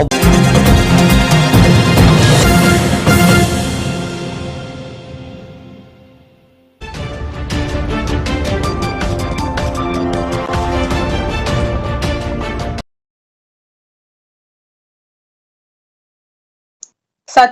ਸਤਿ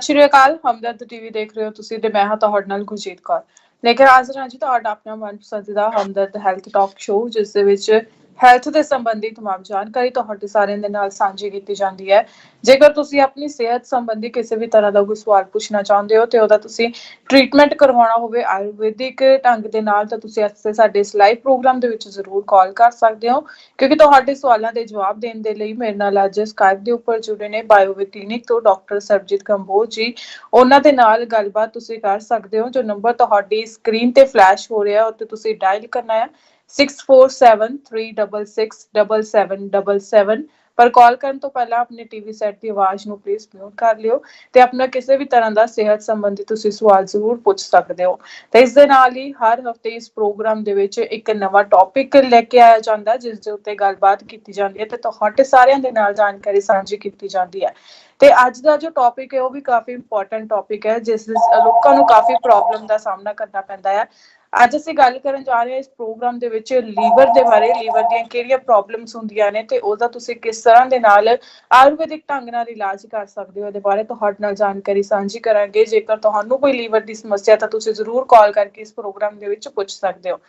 ਸ਼੍ਰੀ ਅਕਾਲ, ਹਮਦਰਦ ਟੀਵੀ ਦੇਖ ਰਹੇ ਹੋ ਤੁਸੀਂ ਤੇ ਮੈਂ ਹਾਂ ਤੁਹਾਡੇ ਨਾਲ ਗੁਰਜੀਤ ਕੌਰ। ਲੇਕਿਨ ਅੱਜ ਹਾਜ਼ਰ ਤੁਹਾਡਾ ਆਪਣਾ ਮਨਪਸੰਦ ਦਾ ਹਮਦਰਦ ਹੈਲਥ ਟਾਕ ਸ਼ੋਅ ਜਿਸ ਦੇ ਵਿੱਚ ਹੈਲਥ ਦੇ ਸੰਬੰਧੀ ਤਮਾਮ ਜਾਣਕਾਰੀ ਤੁਹਾਡੇ ਸਾਰਿਆਂ ਦੇ ਨਾਲ ਸਾਂਝੀ ਕੀਤੀ ਜਾਂਦੀ ਹੈ। ਜੇਕਰ ਤੁਸੀਂ ਆਪਣੀ ਸਿਹਤ ਸੰਬੰਧੀ ਕਿਸੇ ਵੀ ਤਰ੍ਹਾਂ ਦਾ ਕੋਈ ਸਵਾਲ ਪੁੱਛਣਾ ਚਾਹੁੰਦੇ ਹੋ ਤੇ ਉਹਦਾ ਤੁਸੀਂ ਟ੍ਰੀਟਮੈਂਟ ਕਰਵਾਉਣਾ ਹੋਵੇ ਆਯੁਰਵੈਦਿਕ ਢੰਗ ਦੇ ਨਾਲ, ਤਾਂ ਤੁਸੀਂ ਅਕਸਰ ਸਾਡੇ ਇਸ ਲਾਈਵ ਪ੍ਰੋਗਰਾਮ ਦੇ ਵਿੱਚ ਜ਼ਰੂਰ ਕਾਲ ਕਰ ਸਕਦੇ ਹੋ। ਕਿਉਂਕਿ ਤੁਹਾਡੇ ਸਵਾਲਾਂ ਦੇ ਜਵਾਬ ਦੇਣ ਦੇ ਲਈ ਮੇਰੇ ਨਾਲ ਅੱਜ ਸਕਾਈਪ ਦੇ ਉੱਪਰ ਜੁੜੇ ਨੇ ਬਾਇਓਵੇ ਕਲੀਨਿਕ ਤੋਂ ਡਾਕਟਰ ਸਰਜੀਤ ਕੰਬੋਜ ਜੀ। ਉਹਨਾਂ ਦੇ ਨਾਲ ਗੱਲਬਾਤ ਤੁਸੀਂ ਕਰ ਸਕਦੇ ਹੋ। ਜੋ ਨੰਬਰ ਤੁਹਾਡੀ ਸਕਰੀਨ ਤੇ ਫਲੈਸ਼ ਹੋ ਰਿਹਾ ਹੈ ਉੱਤੇ ਤੁਸੀਂ ਡਾਇਲ ਕਰਨਾ ਹੈ। 6473667777 ਪਰ ਕਾਲ ਕਰਨ ਤੋਂ ਪਹਿਲਾਂ ਆਪਣੇ ਟੀਵੀ ਸੈੱਟ ਦੀ ਆਵਾਜ਼ ਨੂੰ ਪਲੀਜ਼ ਮਿਊਟ ਕਰ ਲਿਓ ਤੇ ਆਪਣਾ ਕਿਸੇ ਵੀ ਤਰ੍ਹਾਂ ਦਾ ਸਿਹਤ ਸੰਬੰਧੀ ਤੁਸੀਂ ਸਵਾਲ ਜ਼ਰੂਰ ਪੁੱਛ ਸਕਦੇ ਹੋ। ਤੇ ਇਸ ਦੇ ਨਾਲ ਹੀ ਹਰ ਹਫ਼ਤੇ ਇਸ ਪ੍ਰੋਗਰਾਮ ਦੇ ਵਿੱਚ ਇੱਕ ਨਵਾਂ ਟੌਪਿਕ ਲੈ ਕੇ ਆਇਆ ਜਾਂਦਾ, ਜਿਸ ਦੇ ਉੱਤੇ ਗੱਲਬਾਤ ਕੀਤੀ ਜਾਂਦੀ ਹੈ ਤੇ ਤੁਹਾਡੇ ਸਾਰਿਆਂ ਦੇ ਨਾਲ ਜਾਣਕਾਰੀ ਸਾਂਝੀ ਕੀਤੀ ਜਾਂਦੀ ਹੈ। ਤੇ ਅੱਜ ਦਾ ਜੋ ਟੌਪਿਕ ਹੈ, ਉਹ ਵੀ ਕਾਫੀ ਇੰਪੋਰਟੈਂਟ ਟੌਪਿਕ ਹੈ, ਜਿਸ ਲੋਕਾਂ ਨੂੰ ਕਾਫੀ ਪ੍ਰੋਬਲਮ ਦਾ ਸਾਹਮਣਾ ਕਰਨਾ ਪੈਂਦਾ ਹੈ। ਅੱਜ ਅਸੀਂ ਗੱਲ ਕਰਨ ਜਾ ਰਹੇ ਹਾਂ ਇਸ ਪ੍ਰੋਗਰਾਮ ਦੇ ਵਿੱਚ ਲੀਵਰ ਦੇ ਬਾਰੇ ਲੀਵਰ ਦੀਆਂ ਕਿਹੜੀਆਂ ਪ੍ਰੋਬਲਮਸ ਹੁੰਦੀਆਂ ਨੇ ਤੇ ਉਹਦਾ ਤੁਸੀਂ ਕਿਸ ਤਰ੍ਹਾਂ ਦੇ ਨਾਲ ਆਯੁਰਵੈਦਿਕ ਢੰਗ ਨਾਲ ਇਲਾਜ ਕਰ ਸਕਦੇ ਹੋ ਇਹਦੇ ਬਾਰੇ ਤੁਹਾਡੇ ਨਾਲ ਜਾਣਕਾਰੀ ਸਾਂਝੀ ਕਰਾਂਗੇ। ਜੇਕਰ ਤੁਹਾਨੂੰ ਕੋਈ ਲੀਵਰ ਦੀ ਸਮੱਸਿਆ ਤਾਂ ਤੁਸੀਂ ਜ਼ਰੂਰ ਕਾਲ ਕਰਕੇ ਇਸ ਪ੍ਰੋਗਰਾਮ ਦੇ ਵਿੱਚ ਪੁੱਛ ਸਕਦੇ ਹੋ।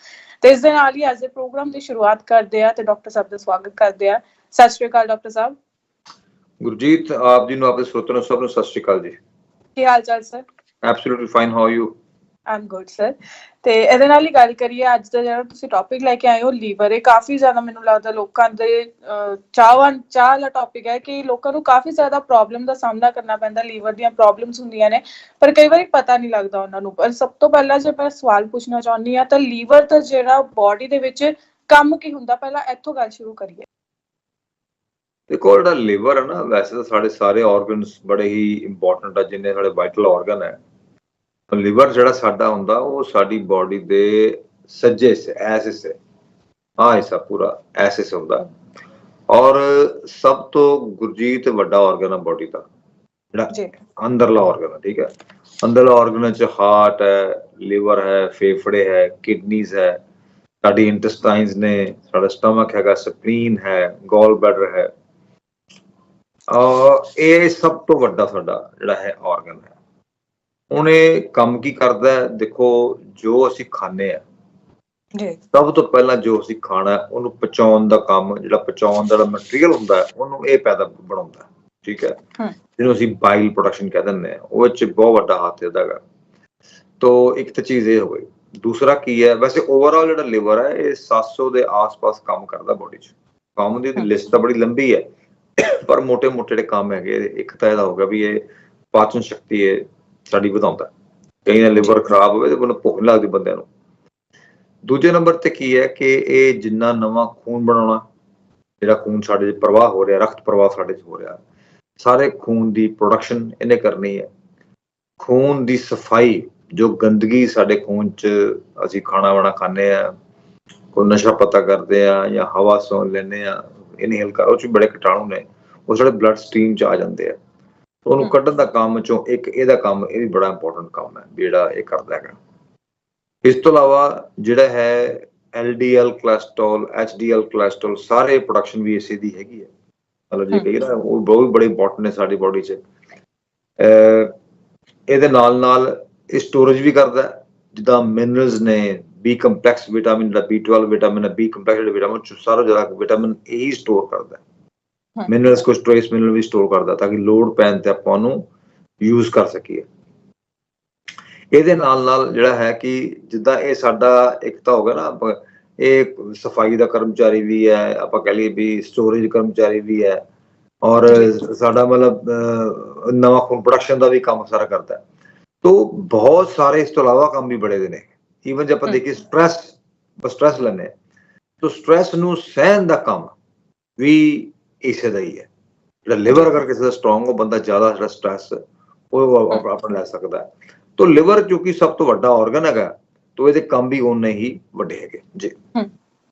ਤੇ ਇਸ ਦੇ ਨਾਲ ਹੀ ਅੱਜ ਦੇ ਪ੍ਰੋਗਰਾਮ ਦੀ ਸ਼ੁਰੂਆਤ ਕਰਦੇ ਆ ਤੇ ਡਾਕਟਰ ਸਾਹਿਬ ਦਾ ਸਵਾਗਤ ਕਰਦੇ ਆ ਸਤਿ ਸ਼੍ਰੀ ਅਕਾਲ ਡਾਕਟਰ ਸਾਹਿਬ। ਗੁਰਜੀਤ ਆਪ ਜੀ ਨੂੰ ਆਪਣੇ ਸਰੋਤਿਆਂ ਨੂੰ ਸਭ ਨੂੰ ਸਤਿ ਸ਼੍ਰੀ ਅਕਾਲ ਜੀ। ਕੀ ਹਾਲ ਚਾਲ sir? Absolutely fine how you I'm good sir ਤੇ ਇਹਦੇ ਨਾਲ ਹੀ ਗੱਲ ਕਰੀਏ ਅੱਜ ਦਾ ਜਿਹੜਾ ਤੁਸੀਂ ਟੌਪਿਕ ਲੈ ਕੇ ਆਏ ਹੋ ਲੀਵਰ ਇਹ ਕਾਫੀ ਜ਼ਿਆਦਾ ਮੈਨੂੰ ਲੱਗਦਾ ਲੋਕਾਂ ਦੇ ਅਹ, ਚਾਹਵਾਂ ਚਾਹ ਵਾਲਾ ਟੌਪਿਕ ਹੈ ਕਿ ਲੋਕਾਂ ਨੂੰ ਕਾਫੀ ਜ਼ਿਆਦਾ ਪ੍ਰੋਬਲਮ ਦਾ ਸਾਹਮਣਾ ਕਰਨਾ ਪੈਂਦਾ ਲੀਵਰ ਦੀਆਂ ਪ੍ਰੋਬਲਮਸ ਹੁੰਦੀਆਂ ਨੇ ਪਰ ਕਈ ਵਾਰੀ ਪਤਾ ਨਹੀਂ ਲੱਗਦਾ ਉਹਨਾਂ ਨੂੰ। ਪਰ ਸਭ ਤੋਂ ਪਹਿਲਾਂ ਜੇ ਮੈਂ ਸਵਾਲ ਪੁੱਛਣਾ ਚਾਹੁੰਦੀ ਆ ਤਾਂ ਲੀਵਰ ਦਾ ਜਿਹੜਾ ਬਾਡੀ ਦੇ ਵਿੱਚ ਕੰਮ ਕੀ ਹੁੰਦਾ? ਪਹਿਲਾਂ ਇੱਥੋਂ ਗੱਲ ਸ਼ੁਰੂ ਕਰੀਏ। ਦੇਖੋ ਜਿਹੜਾ ਲਿਵਰ ਹੈ ਨਾ ਵੈਸੇ ਤਾਂ ਸਾਡੇ ਸਾਰੇ ਆਰਗਨਸ ਬੜੇ ਹੀ ਇੰਪੋਰਟੈਂਟ ਆ ਜਿੰਨੇ ਸਾਡੇ ਵਾਈਟਲ ਆਰਗਨ ਹੈ। ਪਰ ਲਿਵਰ ਜਿਹੜਾ ਸਾਡਾ ਹੁੰਦਾ ਉਹ ਸਾਡੀ ਬਾਡੀ ਦੇ ਸੱਜੇ ਸੇ ਐਸੇ ਸੇ ਆ ਹਿੱਸਾ ਪੂਰਾ ਐਸੇ ਸੇ ਹੁੰਦਾ। ਔਰ ਸਭ ਤੋਂ ਗੁਰਜੀਤ ਵੱਡਾ ਆਰਗਨ ਹੈ ਬਾਡੀ ਦਾ ਜਿਹੜਾ ਅੰਦਰਲਾ ਆਰਗਨ ਹੈ ਠੀਕ ਹੈ? ਅੰਦਰਲਾ ਆਰਗਨ ਚ ਹਾਰਟ ਹੈ ਲਿਵਰ ਹੈ ਫੇਫੜੇ ਹੈ ਕਿਡਨੀਜ਼ ਹੈ ਸਾਡੀ ਇੰਟੈਸਟਾਈਨਸ ਨੇ ਸਾਡਾ ਸਟਮਕ ਹੈਗਾ ਸਪਲੀਨ ਹੈ ਗੋਲ ਬਲੈਡਰ ਹੈ। ਅਹ ਇਹ ਸਭ ਤੋਂ ਵੱਡਾ ਸਾਡਾ ਜਿਹੜਾ ਹੈ ਆਰਗਨ ਹੈ। ਹੁਣ ਇਹ ਕੰਮ ਕੀ ਕਰਦਾ ਹੈ? ਦੇਖੋ ਜੋ ਅਸੀਂ ਖਾਂਦੇ ਆ ਜੀ। ਸਭ ਤੋਂ ਪਹਿਲਾਂ ਜੋ ਅਸੀਂ ਖਾਣਾ ਉਹਨੂੰ ਪਚਾਉਣ ਦਾ ਕੰਮ ਜਿਹੜਾ ਪਚਾਉਣ ਦਾ ਮਟੀਰੀਅਲ ਹੁੰਦਾ ਉਹਨੂੰ ਇਹ ਪੈਦਾ ਬਣਾਉਂਦਾ ਠੀਕ ਹੈ? ਜਿਹਨੂੰ ਅਸੀਂ ਬਾਈਲ ਪ੍ਰੋਡਕਸ਼ਨ ਕਹਿ ਦਿੰਦੇ ਆ ਉਹ ਵਿੱਚ ਬਹੁਤ ਵੱਡਾ ਹੱਥ ਇਹਦਾ ਹੈਗਾ। ਤੋਂ ਇੱਕ ਤਾਂ ਚੀਜ਼ ਇਹ ਹੋ ਗਈ। ਦੂਸਰਾ ਕੀ ਹੈ? ਵੈਸੇ ਓਵਰ ਆਲ ਜਿਹੜਾ ਲਿਵਰ ਹੈ ਇਹ 700 ਦੇ ਆਸ-ਪਾਸ ਕੰਮ ਕਰਦਾ ਬੋਡੀ 'ਚ। ਕੰਮ ਦੀ ਲਿਸਟ ਤਾਂ ਬੜੀ ਲੰਬੀ ਹੈ ਪਰ ਮੋٹے-ਮੋਟੇ ਜਿਹੜੇ ਕੰਮ ਹੈਗੇ ਇੱਕ ਤਾਂ ਇਹਦਾ ਹੋਗਾ ਵੀ ਇਹ ਪਾਚਨ ਸ਼ਕਤੀ ਹੈ ਸਾਡੀ ਵਧਾਉਂਦਾ ਕਈ ਨਾ ਲਿਵਰ ਖਰਾਬ ਹੋਵੇ ਤੇ ਉਹਨੂੰ ਭੁੱਖ ਲੱਗਦੀ ਬੰਦਿਆਂ ਨੂੰ। ਦੂਜੇ ਨੰਬਰ ਤੇ ਕੀ ਹੈ ਕਿ ਇਹ ਜਿੰਨਾ ਨਵਾਂ ਖੂਨ ਬਣਾਉਣਾ, ਜਿਹੜਾ ਖੂਨ ਸਾਡੇ 'ਚ ਪ੍ਰਵਾਹ ਹੋ ਰਿਹਾ, ਰਕਤ ਪ੍ਰਵਾਹ ਸਾਡੇ 'ਚ ਹੋ ਰਿਹਾ, ਸਾਰੇ ਖੂਨ ਦੀ ਪ੍ਰੋਡਕਸ਼ਨ ਇਹਨੇ ਕਰਨੀ ਹੈ। ਖੂਨ ਦੀ ਸਫ਼ਾਈ, ਜੋ ਗੰਦਗੀ ਸਾਡੇ ਖੂਨ 'ਚ ਅਸੀਂ ਖਾਣਾ ਵਾਣਾ ਖਾਂਦੇ ਆ ਕੋਈ ਨਸ਼ਾ ਪਤਾ ਕਰਦੇ ਆ ਜਾਂ ਹਵਾ ਸੌਣ ਲੈਂਦੇ ਆ ਇਨਹੇਲ ਕਰ, ਉਹ 'ਚ ਬੜੇ ਕੀਟਾਣੂ ਨੇ। ਉਹ ਸਾਡੇ ਬਲੱਡ ਸਟ੍ਰੀਮ 'ਚ ਆ ਜਾਂਦੇ ਆ। ਉਹਨੂੰ। ਕੱਢਣ ਦਾ ਕੰਮ 'ਚੋਂ ਇੱਕ ਇਹਦਾ ਕੰਮ ਇਹ ਵੀ ਬੜਾ ਇੰਪੋਰਟੈਂਟ ਕੰਮ ਹੈ ਜਿਹੜਾ ਇਹ ਕਰਦਾ ਹੈਗਾ ਇਸ ਤੋਂ ਇਲਾਵਾ ਜਿਹੜਾ ਹੈ LDL ਕੋਲੇਸਟ੍ਰੋਲ HDL ਕੋਲੇਸਟ੍ਰੋਲ ਸਾਰੇ ਪ੍ਰੋਡਕਸ਼ਨ ਵੀ ਇਸੇ ਦੀ ਹੈਗੀ ਹੈ ਮਤਲਬ ਜੇ। ਕਹੀਏ ਨਾ ਉਹ ਬਹੁਤ ਬੜੇ ਇੰਪੋਰਟੈਂਟ ਨੇ ਸਾਡੀ ਬਾਡੀ 'ਚ ਇਹਦੇ ਨਾਲ ਨਾਲ ਇਹ ਸਟੋਰੇਜ ਵੀ ਕਰਦਾ ਹੈ। ਜਿੱਦਾਂ ਮਿਨਰਲਸ ਨੇ ਬੀ ਕੰਪਲੈਕਸ ਵਿਟਾਮਿਨ ਦਾ B12 vitamin B complex vitamin ਚ ਸਾਰਾ ਜਿਹੜਾ ਵਿਟਾਮਿਨ ਇਹੀ ਸਟੋਰ ਕਰਦਾ ਹਾਂ। ਮਿਨਰਲਸ ਕੁਝ ਟ੍ਰੇਸ ਮਿਨਰਲ ਵੀ ਸਟੋਰ ਕਰਦਾ ਤਾਂ ਕਿ ਲੋਡ ਪੈਣ ਤੇ ਆਪਾਂ ਉਹਨੂੰ ਯੂਜ਼ ਕਰ ਸਕੀਏ। ਇਹਦੇ ਨਾਲ ਨਾਲ ਜਿਹੜਾ ਹੈ ਕਿ ਜਿੱਦਾਂ ਇਹ ਸਾਡਾ ਇੱਕ ਤਾਂ ਹੋ ਗਿਆ ਨਾ ਇਹ ਸਫ਼ਾਈ ਦਾ ਕਰਮਚਾਰੀ ਵੀ ਹੈ ਆਪਾਂ ਕਹ ਲਈਏ ਵੀ ਸਟੋਰੇਜ ਕਰਮਚਾਰੀ ਵੀ ਹੈ ਔਰ ਸਾਡਾ ਮਤਲਬ ਨਵਾਂ ਖੂਨ ਪ੍ਰੋਡਕਸ਼ਨ ਦਾ ਵੀ ਕੰਮ ਸਾਰਾ ਕਰਦਾ ਹੈ। ਤੋ ਬਹੁਤ ਸਾਰੇ ਇਸ ਤੋਂ ਇਲਾਵਾ ਕੰਮ ਵੀ ਬੜੇ ਦੇ ਨੇ। ਈਵਨ ਜੇ ਆਪਾਂ। ਦੇਖੀਏ ਸਟ੍ਰੈਸ ਸਟ੍ਰੈਸ ਹਾਂ। ਤੋ ਸਟ੍ਰੈਸ ਨੂੰ ਸਹਿਣ ਦਾ ਕੰਮ ਵੀ ਇਸੇ ਦਾ ਹੀ ਹੈ। ਜਿਹੜਾ ਲਿਵਰ ਅਗਰ ਕਿਸੇ ਦਾ ਸਟਰੋਂਗ ਹੋ ਬੰਦਾ ਜ਼ਿਆਦਾ ਜਿਹੜਾ ਸਟ੍ਰੈਸ ਉਹ ਆਪ- ਆਪ- ਆਪਣਾ ਲੈ ਸਕਦਾ ਤੋ ਲਿਵਰ ਕਿਉਂਕਿ ਸਭ ਤੋਂ ਵੱਡਾ ਆਰਗਨ ਹੈਗਾ ਤੋ ਇਹਦੇ ਕੰਮ ਵੀ ਉਨੇ ਹੀ ਵੱਡੇ ਹੈਗੇ। ਜੀ।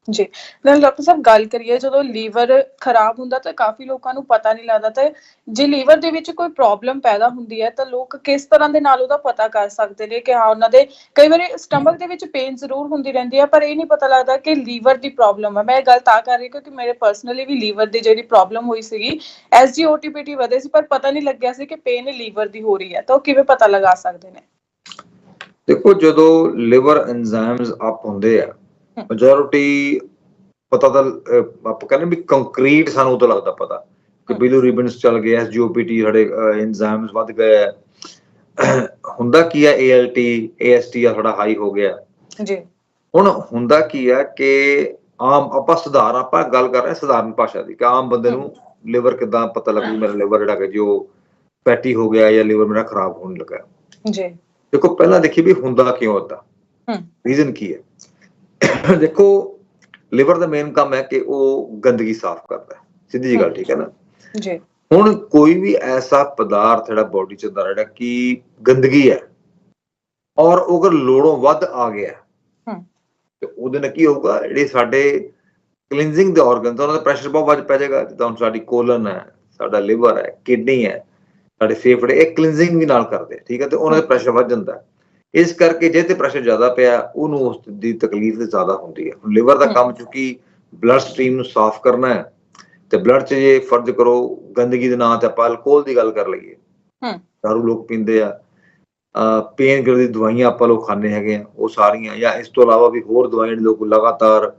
ਜੀ। ਨਾਲ ਡਾਕਟਰ ਸਾਹਿਬ, ਗੱਲ ਕਰੀਏ ਜਦੋਂ ਲੀਵਰ ਖਰਾਬ ਹੁੰਦਾ ਤਾਂ ਕਾਫੀ ਲੋਕਾਂ ਨੂੰ ਪਤਾ ਨਹੀਂ ਲੱਗਦਾ ਤੇ ਜੇ ਲੀਵਰ ਦੇ ਵਿੱਚ ਕੋਈ ਪ੍ਰੋਬਲਮ ਪੈਦਾ ਹੁੰਦੀ ਹੈ ਤਾਂ ਲੋਕ ਕਿਸ ਤਰ੍ਹਾਂ ਦੇ ਨਾਲ ਉਹਦਾ ਪਤਾ ਕਰ ਸਕਦੇ ਨੇ ਕਿ ਹਾਂ, ਉਹਨਾਂ ਦੇ ਕਈ ਵਾਰੀ ਸਟਮਕ ਦੇ ਵਿੱਚ ਪੇਨ ਜ਼ਰੂਰ ਹੁੰਦੀ ਰਹਿੰਦੀ ਹੈ, ਪਰ ਇਹ ਨਹੀਂ ਪਤਾ ਲੱਗਦਾ ਕਿ ਲੀਵਰ ਦੀ ਪ੍ਰੋਬਲਮ ਹੈ। ਮੈਂ ਇਹ ਗੱਲ ਤਾਂ ਕਰ ਰਹੀ ਕਿਉਂਕਿ ਮੇਰੇ ਪਰਸਨਲੀ ਵੀ ਲੀਵਰ ਦੀ ਜਿਹੜੀ ਪ੍ਰੋਬਲਮ ਹੋਈ ਸੀਗੀ ਐਸਜੀਓਟੀਪੀਟੀ ਵਧੇ ਸੀ, ਪਰ ਪਤਾ ਨਹੀਂ ਲੱਗਿਆ ਸੀ ਕਿ ਪੇਨ ਲੀਵਰ ਦੀ ਹੋ ਰਹੀ ਹੈ। ਤਾਂ ਉਹ ਕਿਵੇਂ ਪਤਾ ਲਗਾ ਸਕਦੇ ਨੇ? ਦੇਖੋ, ਜਦੋਂ ਲਿਵਰ ਐਂਜ਼ਾਈਮਸ ਅਪ ਹੁੰਦੇ ਆ ਮੈਜੋਰਿਟੀ ਪਤਾ ਤਾਂ ਆਪਾਂ ਕਹਿੰਦੇ ਵੀ ਕੰਕਰੀਟ ਸਾਨੂੰ ਉਦੋਂ ਲੱਗਦਾ ਪਤਾ ਕਿ। ਬਿਲੂ ਰਿਬਨਸ ਚੱਲ ਗਏ ਐਸਜੀਓਪੀਟੀ ਸਾਡੇ ਐਂਜ਼ਾਈਮਸ ਵੱਧ ਗਏ। ਹੁੰਦਾ ਕੀ ਹੈ ਏਐਲਟੀ ਏਐਸਟੀ ਆ ਥੋੜਾ ਹਾਈ ਹੋ ਗਿਆ। ਜੀ। ਹੁਣ ਹੁੰਦਾ ਕੀ ਹੈ ਕਿ ਆਮ ਆਪਾਂ ਸੁਧਾਰ ਆਪਾਂ ਗੱਲ ਕਰ ਰਹੇ ਸਧਾਰਨ ਭਾਸ਼ਾ ਦੀ ਕਿ ਆਮ ਬੰਦੇ ਨੂੰ ਲਿਵਰ ਕਿਦਾਂ ਪਤਾ ਲੱਗੂ ਮੇਰਾ ਲਿਵਰ ਜਿਹੜਾ ਕਿ ਜੋ ਫੈਟੀ ਹੋ ਗਿਆ ਜਾਂ ਲਿਵਰ ਮੇਰਾ ਖਰਾਬ ਹੋਣ ਲੱਗਾ। ਜੀ। ਦੇਖੋ ਪਹਿਲਾਂ ਦੇਖੀ ਵੀ ਹੁੰਦਾ ਕਿਉਂ ਹੁੰਦਾ ਰੀਜ਼ਨ ਕੀ ਹੈ ਦੇਖੋ ਲਿਵਰ ਦਾ ਮੇਨ ਕੰਮ ਹੈ ਕਿ ਉਹ ਗੰਦਗੀ ਸਾਫ਼ ਕਰਦਾ ਹੈ। ਸਿੱਧੀ ਜੀ ਗੱਲ ਠੀਕ ਹੈ ਨਾ? ਜੀ। ਹੁਣ ਕੋਈ ਵੀ ਐਸਾ ਪਦਾਰਥ ਜਿਹੜਾ ਬੋਡੀ ਚ ਹੁੰਦਾ ਜਿਹੜਾ ਕਿ ਗੰਦਗੀ ਹੈ ਔਰ ਉਹ ਅਗਰ ਲੋੜੋਂ ਵੱਧ ਆ ਗਿਆ ਹਮ। ਤੇ ਉਹਦੇ ਨਾਲ ਕੀ ਹੋਊਗਾ? ਜਿਹੜੇ ਸਾਡੇ ਕਲੀਨਜ਼ਿੰਗ ਦੇ ਆਰਗਨਸ ਉਹਨਾਂ ਦਾ ਪ੍ਰੈਸ਼ਰ ਬਹੁਤ ਵੱਧ ਪੈ ਜਾਏਗਾ। ਜਿੱਦਾਂ ਸਾਡੀ ਕੋਲਨ ਹੈ ਸਾਡਾ ਲਿਵਰ ਹੈ ਕਿਡਨੀ ਹੈ ਸਾਡੇ ਫੇਫੜੇ ਇਹ ਕਲੀਨਜ਼ਿੰਗ ਵੀ ਨਾਲ ਕਰਦੇ ਠੀਕ ਹੈ? ਤੇ ਉਹਨਾਂ ਦਾ ਪ੍ਰੈਸ਼ਰ ਵੱਧ ਜਾਂਦਾ ਹੈ। ਇਸ ਕਰਕੇ ਜੇ ਤੇ ਪ੍ਰੈਸ਼ਰ ਜ਼ਿਆਦਾ ਪਿਆ ਉਹਨੂੰ ਉਸ ਦੀ ਤਕਲੀਫ ਜ਼ਿਆਦਾ ਹੁੰਦੀ ਹੈ ਲਿਵਰ ਦਾ। ਕੰਮ ਚੁੱਕੀ ਬਲੱਡ ਸਟ੍ਰੀਮ ਨੂੰ ਸਾਫ਼ ਕਰਨਾ ਹੈ ਤੇ ਬਲੱਡ 'ਚ ਜੇ ਫਰਜ਼ ਕਰੋ ਗੰਦਗੀ ਦੇ ਨਾਂ ਤੇ ਆਪਾਂ ਅਲਕੋਹਲ ਦੀ ਗੱਲ ਕਰ ਲਈਏ ਹਮ। ਦਾਰੂ ਲੋਕ ਪੀਂਦੇ ਆ ਪੇਨ ਕਿਲਰ ਦੀ ਦਵਾਈਆਂ ਆਪਾਂ ਲੋਕ ਖਾਂਦੇ ਹੈਗੇ ਆ ਉਹ ਸਾਰੀਆਂ ਜਾਂ ਇਸ ਤੋਂ ਇਲਾਵਾ ਵੀ ਹੋਰ ਦਵਾਈਆਂ ਲੋਕ ਲਗਾਤਾਰ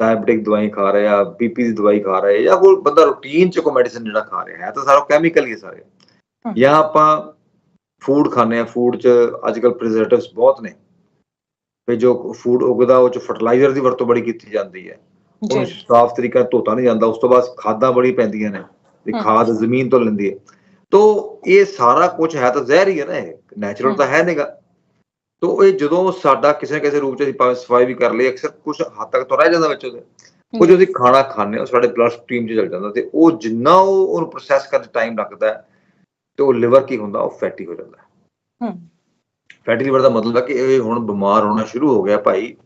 ਡਾਇਬੀਟਿਕ ਦਵਾਈ ਖਾ ਰਹੇ ਆ ਬੀਪੀ ਦੀ ਦਵਾਈ ਖਾ ਰਹੇ ਆ ਜਾਂ ਕੋਈ ਬੰਦਾ ਰੂਟੀਨ 'ਚ ਕੋਈ ਮੈਡੀਸਿਨ ਜਿਹੜਾ ਖਾ ਰਿਹਾ ਹੈ ਤਾਂ ਸਾਰਾ ਕੈਮੀਕਲ ਹੀ ਹੈ ਸਾਰੇ। ਜਾਂ ਆਪਾਂ ਫੂਡ ਖਾਂਦੇ ਆ ਫੂਡ 'ਚ ਅੱਜ ਕੱਲ ਪ੍ਰੀਜ਼ਰਵੇਟਿਵਸ ਬਹੁਤ ਨੇ। ਤੇ ਜੋ ਫੂਡ ਉਗਦਾ ਉਹ 'ਚ ਫਰਟੀਲਾਈਜ਼ਰ ਦੀ ਵਰਤੋਂ ਬੜੀ ਕੀਤੀ ਜਾਂਦੀ ਹੈ। ਉਹਨੂੰ ਜੀ ਸਾਫ਼ ਤਰੀਕਾ ਧੋਤਾ ਨਹੀਂ ਜਾਂਦਾ ਉਸ ਤੋਂ ਬਾਅਦ ਖਾਦਾਂ ਬੜੀ ਪੈਂਦੀਆਂ ਨੇ ਵੀ। ਖਾਦ ਜ਼ਮੀਨ ਤੋਂ ਲੈਂਦੀ ਹੈ। ਤੋ ਇਹ ਸਾਰਾ ਕੁਝ ਹੈ ਤਾਂ ਜ਼ਹਿਰ ਹੀ ਹੈ ਨਾ ਇਹ। ਨੈਚੁਰਲ। ਤਾਂ ਹੈ ਨਹੀਂਗਾ ਤੋ ਇਹ ਜਦੋਂ ਸਾਡਾ ਕਿਸੇ ਨਾ ਕਿਸੇ ਰੂਪ ਚ ਅਸੀਂ ਭਾਵੇਂ ਸਫ਼ਾਈ ਵੀ ਕਰ ਲਈ ਅਕਸਰ ਕੁਝ ਹੱਦ ਤੱਕ ਤਾਂ ਰਹਿ ਜਾਂਦਾ ਵਿੱਚ ਉਹਦੇ। ਕੁਝ ਅਸੀਂ ਖਾਣਾ ਖਾਂਦੇ ਉਹ ਸਾਡੇ ਬਲੱਡ ਸਟ੍ਰੀਮ 'ਚ ਚਲ ਜਾਂਦਾ ਤੇ ਉਹ ਜਿੰਨਾ ਉਹ ਉਹਨੂੰ ਪ੍ਰੋਸੈਸ ਕਰਨ ਟਾਈਮ ਲੱਗਦਾ ਹੈ, ਤੇ ਉਹ ਲਿਵਰ ਕੀ ਹੁੰਦਾ? ਉਹ ਫੈਟੀ ਹੋ ਜਾਂਦਾ। ਹਮ ਫੈਟੀ ਲਿਵਰ ਦਾ ਮਤਲਬ ਹੈ ਕਿ ਇਹ ਹੁਣ ਬਿਮਾਰ ਹੋਣਾ ਸ਼ੁਰੂ ਹੋ ਗਿਆ ਭਾਈ।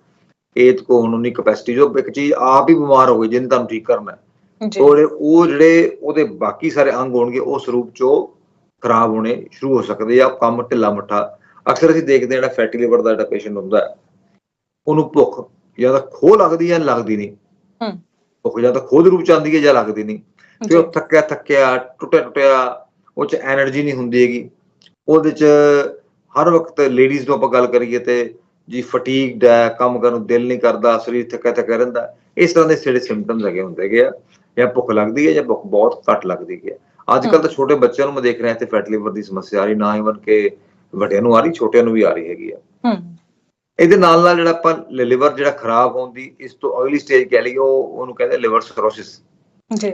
ਇਹ ਕੋ ਹੁਣ ਉਨੀ ਕਪੈਸਿਟੀ ਜੋ ਇੱਕ ਚੀਜ਼ ਆਪ ਹੀ ਬਿਮਾਰ ਹੋ ਗਈ ਜਿਹਨੇ ਤੁਹਾਨੂੰ ਠੀਕ ਕਰਨਾ ਹੈ। ਔਰ ਉਹ ਜਿਹੜੇ ਉਹਦੇ ਬਾਕੀ ਸਾਰੇ ਅੰਗ ਹੋਣਗੇ ਉਸ ਰੂਪ ਚੋਂ ਖਰਾਬ ਹੋਣੇ ਸ਼ੁਰੂ ਹੋ ਸਕਦੇ ਆ। ਕੰਮ ਢਿੱਲਾ ਮੱਠਾ। ਅਕਸਰ ਅਸੀਂ ਦੇਖਦੇ ਹਾਂ ਜਿਹੜਾ ਫੈਟੀ ਲਿਵਰ ਦਾ ਜਿਹੜਾ ਪੇਸ਼ੈਂਟ ਹੁੰਦਾ ਹੈ ਉਹਨੂੰ ਭੁੱਖ ਜਾਂ ਤਾਂ ਖੋਹ ਲੱਗਦੀ ਹੈ ਜਾਂ ਲੱਗਦੀ ਨਹੀਂ। ਹਮ। ਭੁੱਖ ਜਾਂ ਤਾਂ ਖੋਹ ਦੇ ਰੂਪ ਚ ਆਉਂਦੀ ਹੈ ਜਾਂ ਲੱਗਦੀ ਨਹੀਂ। ਤੇ ਉਹ ਥੱਕਿਆ ਥੱਕਿਆ ਟੁੱਟਿਆ ਟੁੱਟਿਆ ਉਹ ਚ એનર્ਜੀ ਨਹੀਂ ਹੁੰਦੀ ਹੈਗੀ। ਉਹਦੇ ਚ ਹਰ ਵਕਤ ਲੇਡੀਜ਼ ਨੂੰ ਆਪਾਂ ਗੱਲ ਕਰੀਏ ਤੇ ਜੀ ਫਟੀਗਡ ਹੈ ਕੰਮ ਕਰਨ ਨੂੰ ਦਿਲ ਨਹੀਂ ਕਰਦਾ ਸਰੀਰ ਥੱਕਾ ਥੱਕਾ ਰਹਿੰਦਾ ਇਸ ਤਰ੍ਹਾਂ ਦੇ ਜਿਹੜੇ ਸਿੰਪਟਮਸ ਹੈਗੇ ਹੁੰਦੇ ਹੈਗੇ ਜਾਂ ਭੁੱਖ ਲੱਗਦੀ ਹੈ ਜਾਂ ਭੁੱਖ ਬਹੁਤ ਘੱਟ ਲੱਗਦੀ ਹੈ। ਅੱਜ ਕੱਲ ਤਾਂ ਛੋਟੇ ਬੱਚਿਆਂ ਨੂੰ ਮੈਂ ਦੇਖ ਰਿਹਾ ਤੇ ਫੈਟ ਲੀਵਰ ਦੀ ਸਮੱਸਿਆ ਆ ਰਹੀ ਨਾ ਇਵਨ ਕੇ ਵੱਡਿਆਂ ਨੂੰ ਆ ਰਹੀ ਛੋਟਿਆਂ ਨੂੰ ਵੀ ਆ ਰਹੀ ਹੈਗੀ ਆ। ਇਹਦੇ ਨਾਲ ਨਾਲ ਜਿਹੜਾ ਆਪਾਂ ਲਿਵਰ ਜਿਹੜਾ ਖਰਾਬ ਹੋਣ ਦੀ ਇਸ ਤੋਂ ਅਗਲੀ ਸਟੇਜ ਕਹਿ ਲਈਏ ਉਹ ਉਹਨੂੰ ਕਹਿੰਦੇ ਲਿਵਰ ਸਰੋਸਿਸ ਜੀ।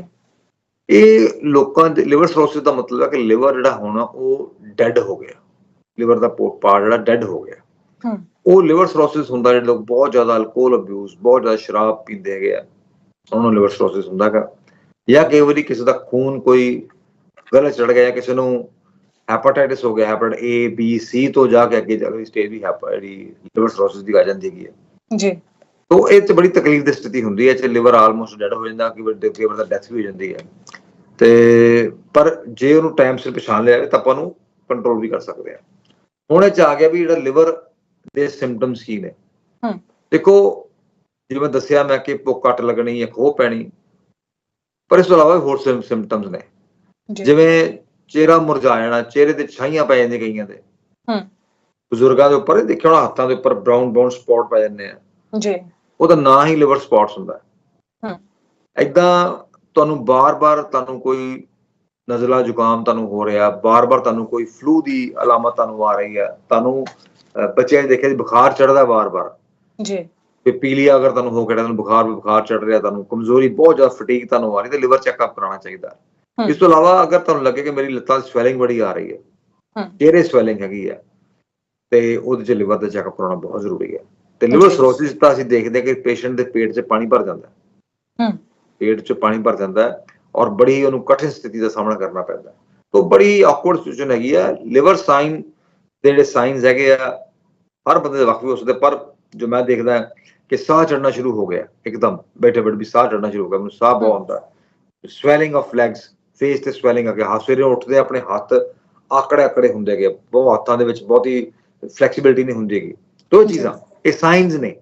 ਇਹ ਲੋਕਾਂ ਦੇ ਲਿਵਰ ਸਰੋਸਿਸ ਦਾ ਮਤਲਬ ਹੈ ਕਿ ਲਿਵਰ ਜਿਹੜਾ ਹੋਣਾ ਉਹ ਡੈੱਡ ਹੋ ਗਿਆ। ਲਿਵਰ ਦਾ ਪਾਰਟ ਜਿਹੜਾ ਡੈੱਡ ਹੋ ਗਿਆ। ਉਹ ਲਿਵਰ ਸਰੋਸਿਸ ਹੁੰਦਾ ਜਿਹੜੇ ਲੋਕ ਬਹੁਤ ਜ਼ਿਆਦਾ ਅਲਕੋਹਲ ਅਬਿਊਜ਼ ਬਹੁਤ ਜ਼ਿਆਦਾ ਸ਼ਰਾਬ ਪੀਂਦੇ ਹੈਗੇ ਆ। ਉਹਨਾਂ ਨੂੰ ਲਿਵਰ ਸਰੋਸਿਸ ਹੁੰਦਾ ਹੈਗਾ। ਜਾਂ ਕਈ ਵਾਰੀ ਕਿਸੇ ਦਾ ਖੂਨ ਕੋਈ ਗਲਤ ਚੜ ਗਿਆ ਜਾਂ ਕਿਸੇ ਨੂੰ ਹੈਪਾਟਾਈਟਿਸ ਹੋ ਗਿਆ ਹੈਪਾਟਾਈਟ ਏ ਬੀ ਸੀ ਤੋਂ ਜਾ ਕੇ ਅੱਗੇ ਅਗਲੀ ਸਟੇਜ ਵੀ ਹੈਪਾ ਜਿਹੜੀ ਲਿਵਰ ਸਰੋਸਿਸ ਦੀ ਆ ਜਾਂਦੀ ਹੈਗੀ ਹੈ ਜੀ। ਤੋ ਇਹ ਚ ਬੜੀ ਤਕਲੀਫ ਦੀ ਸਥਿਤੀ ਹੁੰਦੀ ਹੈ ਚ ਲਿਵਰ ਆਲਮੋਸਟ ਡੈਡ ਹੋ ਜਾਂਦਾ ਕਿ ਲਿਵਰ ਦਾ ਡੈਥ ਵੀ ਹੋ ਜਾਂਦੀ ਹੈ। ਤੇ ਪਰ ਜੇ ਉਹਨੂੰ ਟਾਈਮ ਸਿਰ ਪਛਾਣ ਲਿਆ ਤਾਂ ਆਪਾਂ ਨੂੰ ਕੰਟਰੋਲ ਵੀ ਕਰ ਸਕਦੇ ਆ ਹੁਣ ਇਹ ਚ ਆ ਗਿਆ ਵੀ ਜਿਹੜਾ ਲਿਵਰ ਦੇ ਸਿੰਪਟਮਸ ਕੀ ਨੇ। ਦੇਖੋ ਜਿਵੇਂ ਦੱਸਿਆ ਮੈਂ ਕਿ ਭੁੱਖ ਘੱਟ ਲੱਗਣੀ ਜਾਂ ਖੋਹ ਪੈਣੀ ਪਰ ਇਸ ਤੋਂ ਇਲਾਵਾ ਹੋਰ ਸਿੰਪਟਮਸ ਨੇ। ਜਿਵੇਂ ਚਿਹਰਾ ਮੁਰਝਾ ਜਾਣਾ ਚਿਹਰੇ ਤੇ ਛਾਈਆਂ ਪੈ ਜਾਂਦੀਆਂ ਕਈਆਂ ਦੇ। ਹਮ। ਬਜ਼ੁਰਗਾਂ ਦੇ ਉੱਪਰ ਦੇਖਿਆ ਹੋਣਾ ਹੱਥਾਂ ਦੇ ਉੱਪਰ ਬ੍ਰਾਊਨ ਬ੍ਰਾਊਨ ਸਪੌਟ ਪੈ ਜਾਂਦੇ ਆ। ਜੀ। ਉਹਦਾ ਨਾਂ ਹੀ ਲਿਵਰ ਸਪੌਟਸ ਹੁੰਦਾ। ਹੈ ਹਮ। ਐਦਾਂ ਤੁਹਾਨੂੰ ਬਾਰ-ਬਾਰ ਤੁਹਾਨੂੰ ਕੋਈ ਨਜ਼ਲਾ ਜ਼ੁਕਾਮ ਤੁਹਾਨੂੰ ਹੋ ਰਿਹਾ ਬਾਰ-ਬਾਰ ਤੁਹਾਨੂੰ ਕੋਈ ਫਲੂ ਦੀ ਅਲਾਮਤ ਤੁਹਾਨੂੰ ਆ ਰਹੀ ਹੈ ਤੁਹਾਨੂੰ ਬੱਚਿਆਂ ਨੇ ਦੇਖਿਆ ਜੀ ਬੁਖਾਰ ਚੜਦਾ ਬਾਰ-ਬਾਰ ਜੀ ਤੇ ਪੀਲੀਆ ਅਗਰ ਤੁਹਾਨੂੰ ਹੋ ਗਿਆ ਤੁਹਾਨੂੰ ਬੁਖਾਰ ਬੁਖਾਰ ਚੜ ਰਿਹਾ ਤੁਹਾਨੂੰ ਕਮਜ਼ੋਰੀ ਬਹੁਤ ਜ਼ਿਆਦਾ ਫਟੀਗ ਤੁਹਾਨੂੰ ਆ ਰਹੀ ਤੇ ਲਿਵਰ ਚੈੱਕਅਪ ਕਰਾਉਣਾ ਚਾਹੀਦਾ। ਇਸ ਤੋਂ ਇਲਾਵਾ ਅਗਰ ਤੁਹਾਨੂੰ ਲੱਗੇ ਕਿ ਮੇਰੀ ਲੱਤਾਂ 'ਚ ਸਵੈਲਿੰਗ ਬੜੀ ਆ ਰਹੀ ਹੈ। ਚਿਹਰੇ ਸਵੈਲਿੰਗ ਹੈਗੀ ਹੈ ਤੇ ਉਹਦੇ 'ਚ ਲਿਵਰ ਦਾ ਚੈੱਕਅਪ ਕਰਾਉਣਾ ਬਹੁਤ ਜ਼ਰੂਰੀ ਹੈ ਤੇ ਲਿਵਰ। ਸਰੋਸਿਸ ਤਾਂ ਅਸੀਂ ਦੇਖਦੇ ਕਿ ਪੇਸ਼ੈਂਟ ਦੇ ਪੇਟ 'ਚ ਪਾਣੀ ਭਰ ਜਾਂਦਾ ਹੈ ਪੇਟ 'ਚ ਪਾਣੀ ਭਰ ਜਾਂਦਾ ਹੈ ਔਰ ਬੜੀ ਉਹਨੂੰ ਕਠਿਨ ਸਥਿਤੀ ਦਾ ਸਾਹਮਣਾ ਕਰਨਾ ਪੈਂਦਾ। ਤੋ ਬੜੀ ਆਕਵਰਡ ਸਿਚੁਏਸ਼ਨ ਹੈਗੀ ਹੈ ਲਿਵਰ ਸਾਈਨ ਦੇ ਜਿਹੜੇ ਸਾਈਨਸ ਹੈਗੇ ਆ ਹਰ ਬੰਦੇ ਦੇ ਵੱਖ ਵੀ ਹੋ ਸਕਦੇ ਪਰ ਜੋ ਮੈਂ ਦੇਖਦਾ ਕਿ ਕਿ ਸਾਹ ਚੜਨਾ ਸ਼ੁਰੂ ਹੋ ਗਿਆ ਇੱਕਦਮ ਬੈਠੇ ਬੈਠੇ ਵੀ ਸਾਹ ਚੜਨਾ ਸ਼ੁਰੂ ਹੋ ਗਿਆ ਮੈਨੂੰ ਸਾਹ ਬਹੁਤ ਆਉਂਦਾ ਸਵੈਲਿੰਗ ਆਫ ਲੈਗਸ ਫੇਸ ਤੇ ਸਵੈਲਿੰਗ ਆ ਗਿਆ ਹੱਥ ਸਵੇਰੇ ਉੱਠਦੇ ਆਪਣੇ ਹੱਥ ਆਕੜੇ ਆਕੜੇ ਹੁੰਦੇ ਗਏ ਬਹੁਤ ਹੱਥਾਂ ਦੇ ਵਿੱਚ ਬਹੁਤੀ ਫਲੈਕਸੀਬਿਲਟੀ ਨਹੀਂ ਹੁੰਦੀ ਹੈਗੀ ਦੋ। ਚੀਜ਼ਾਂ ਇਹ ਸਾਈਨਸ ਨੇ।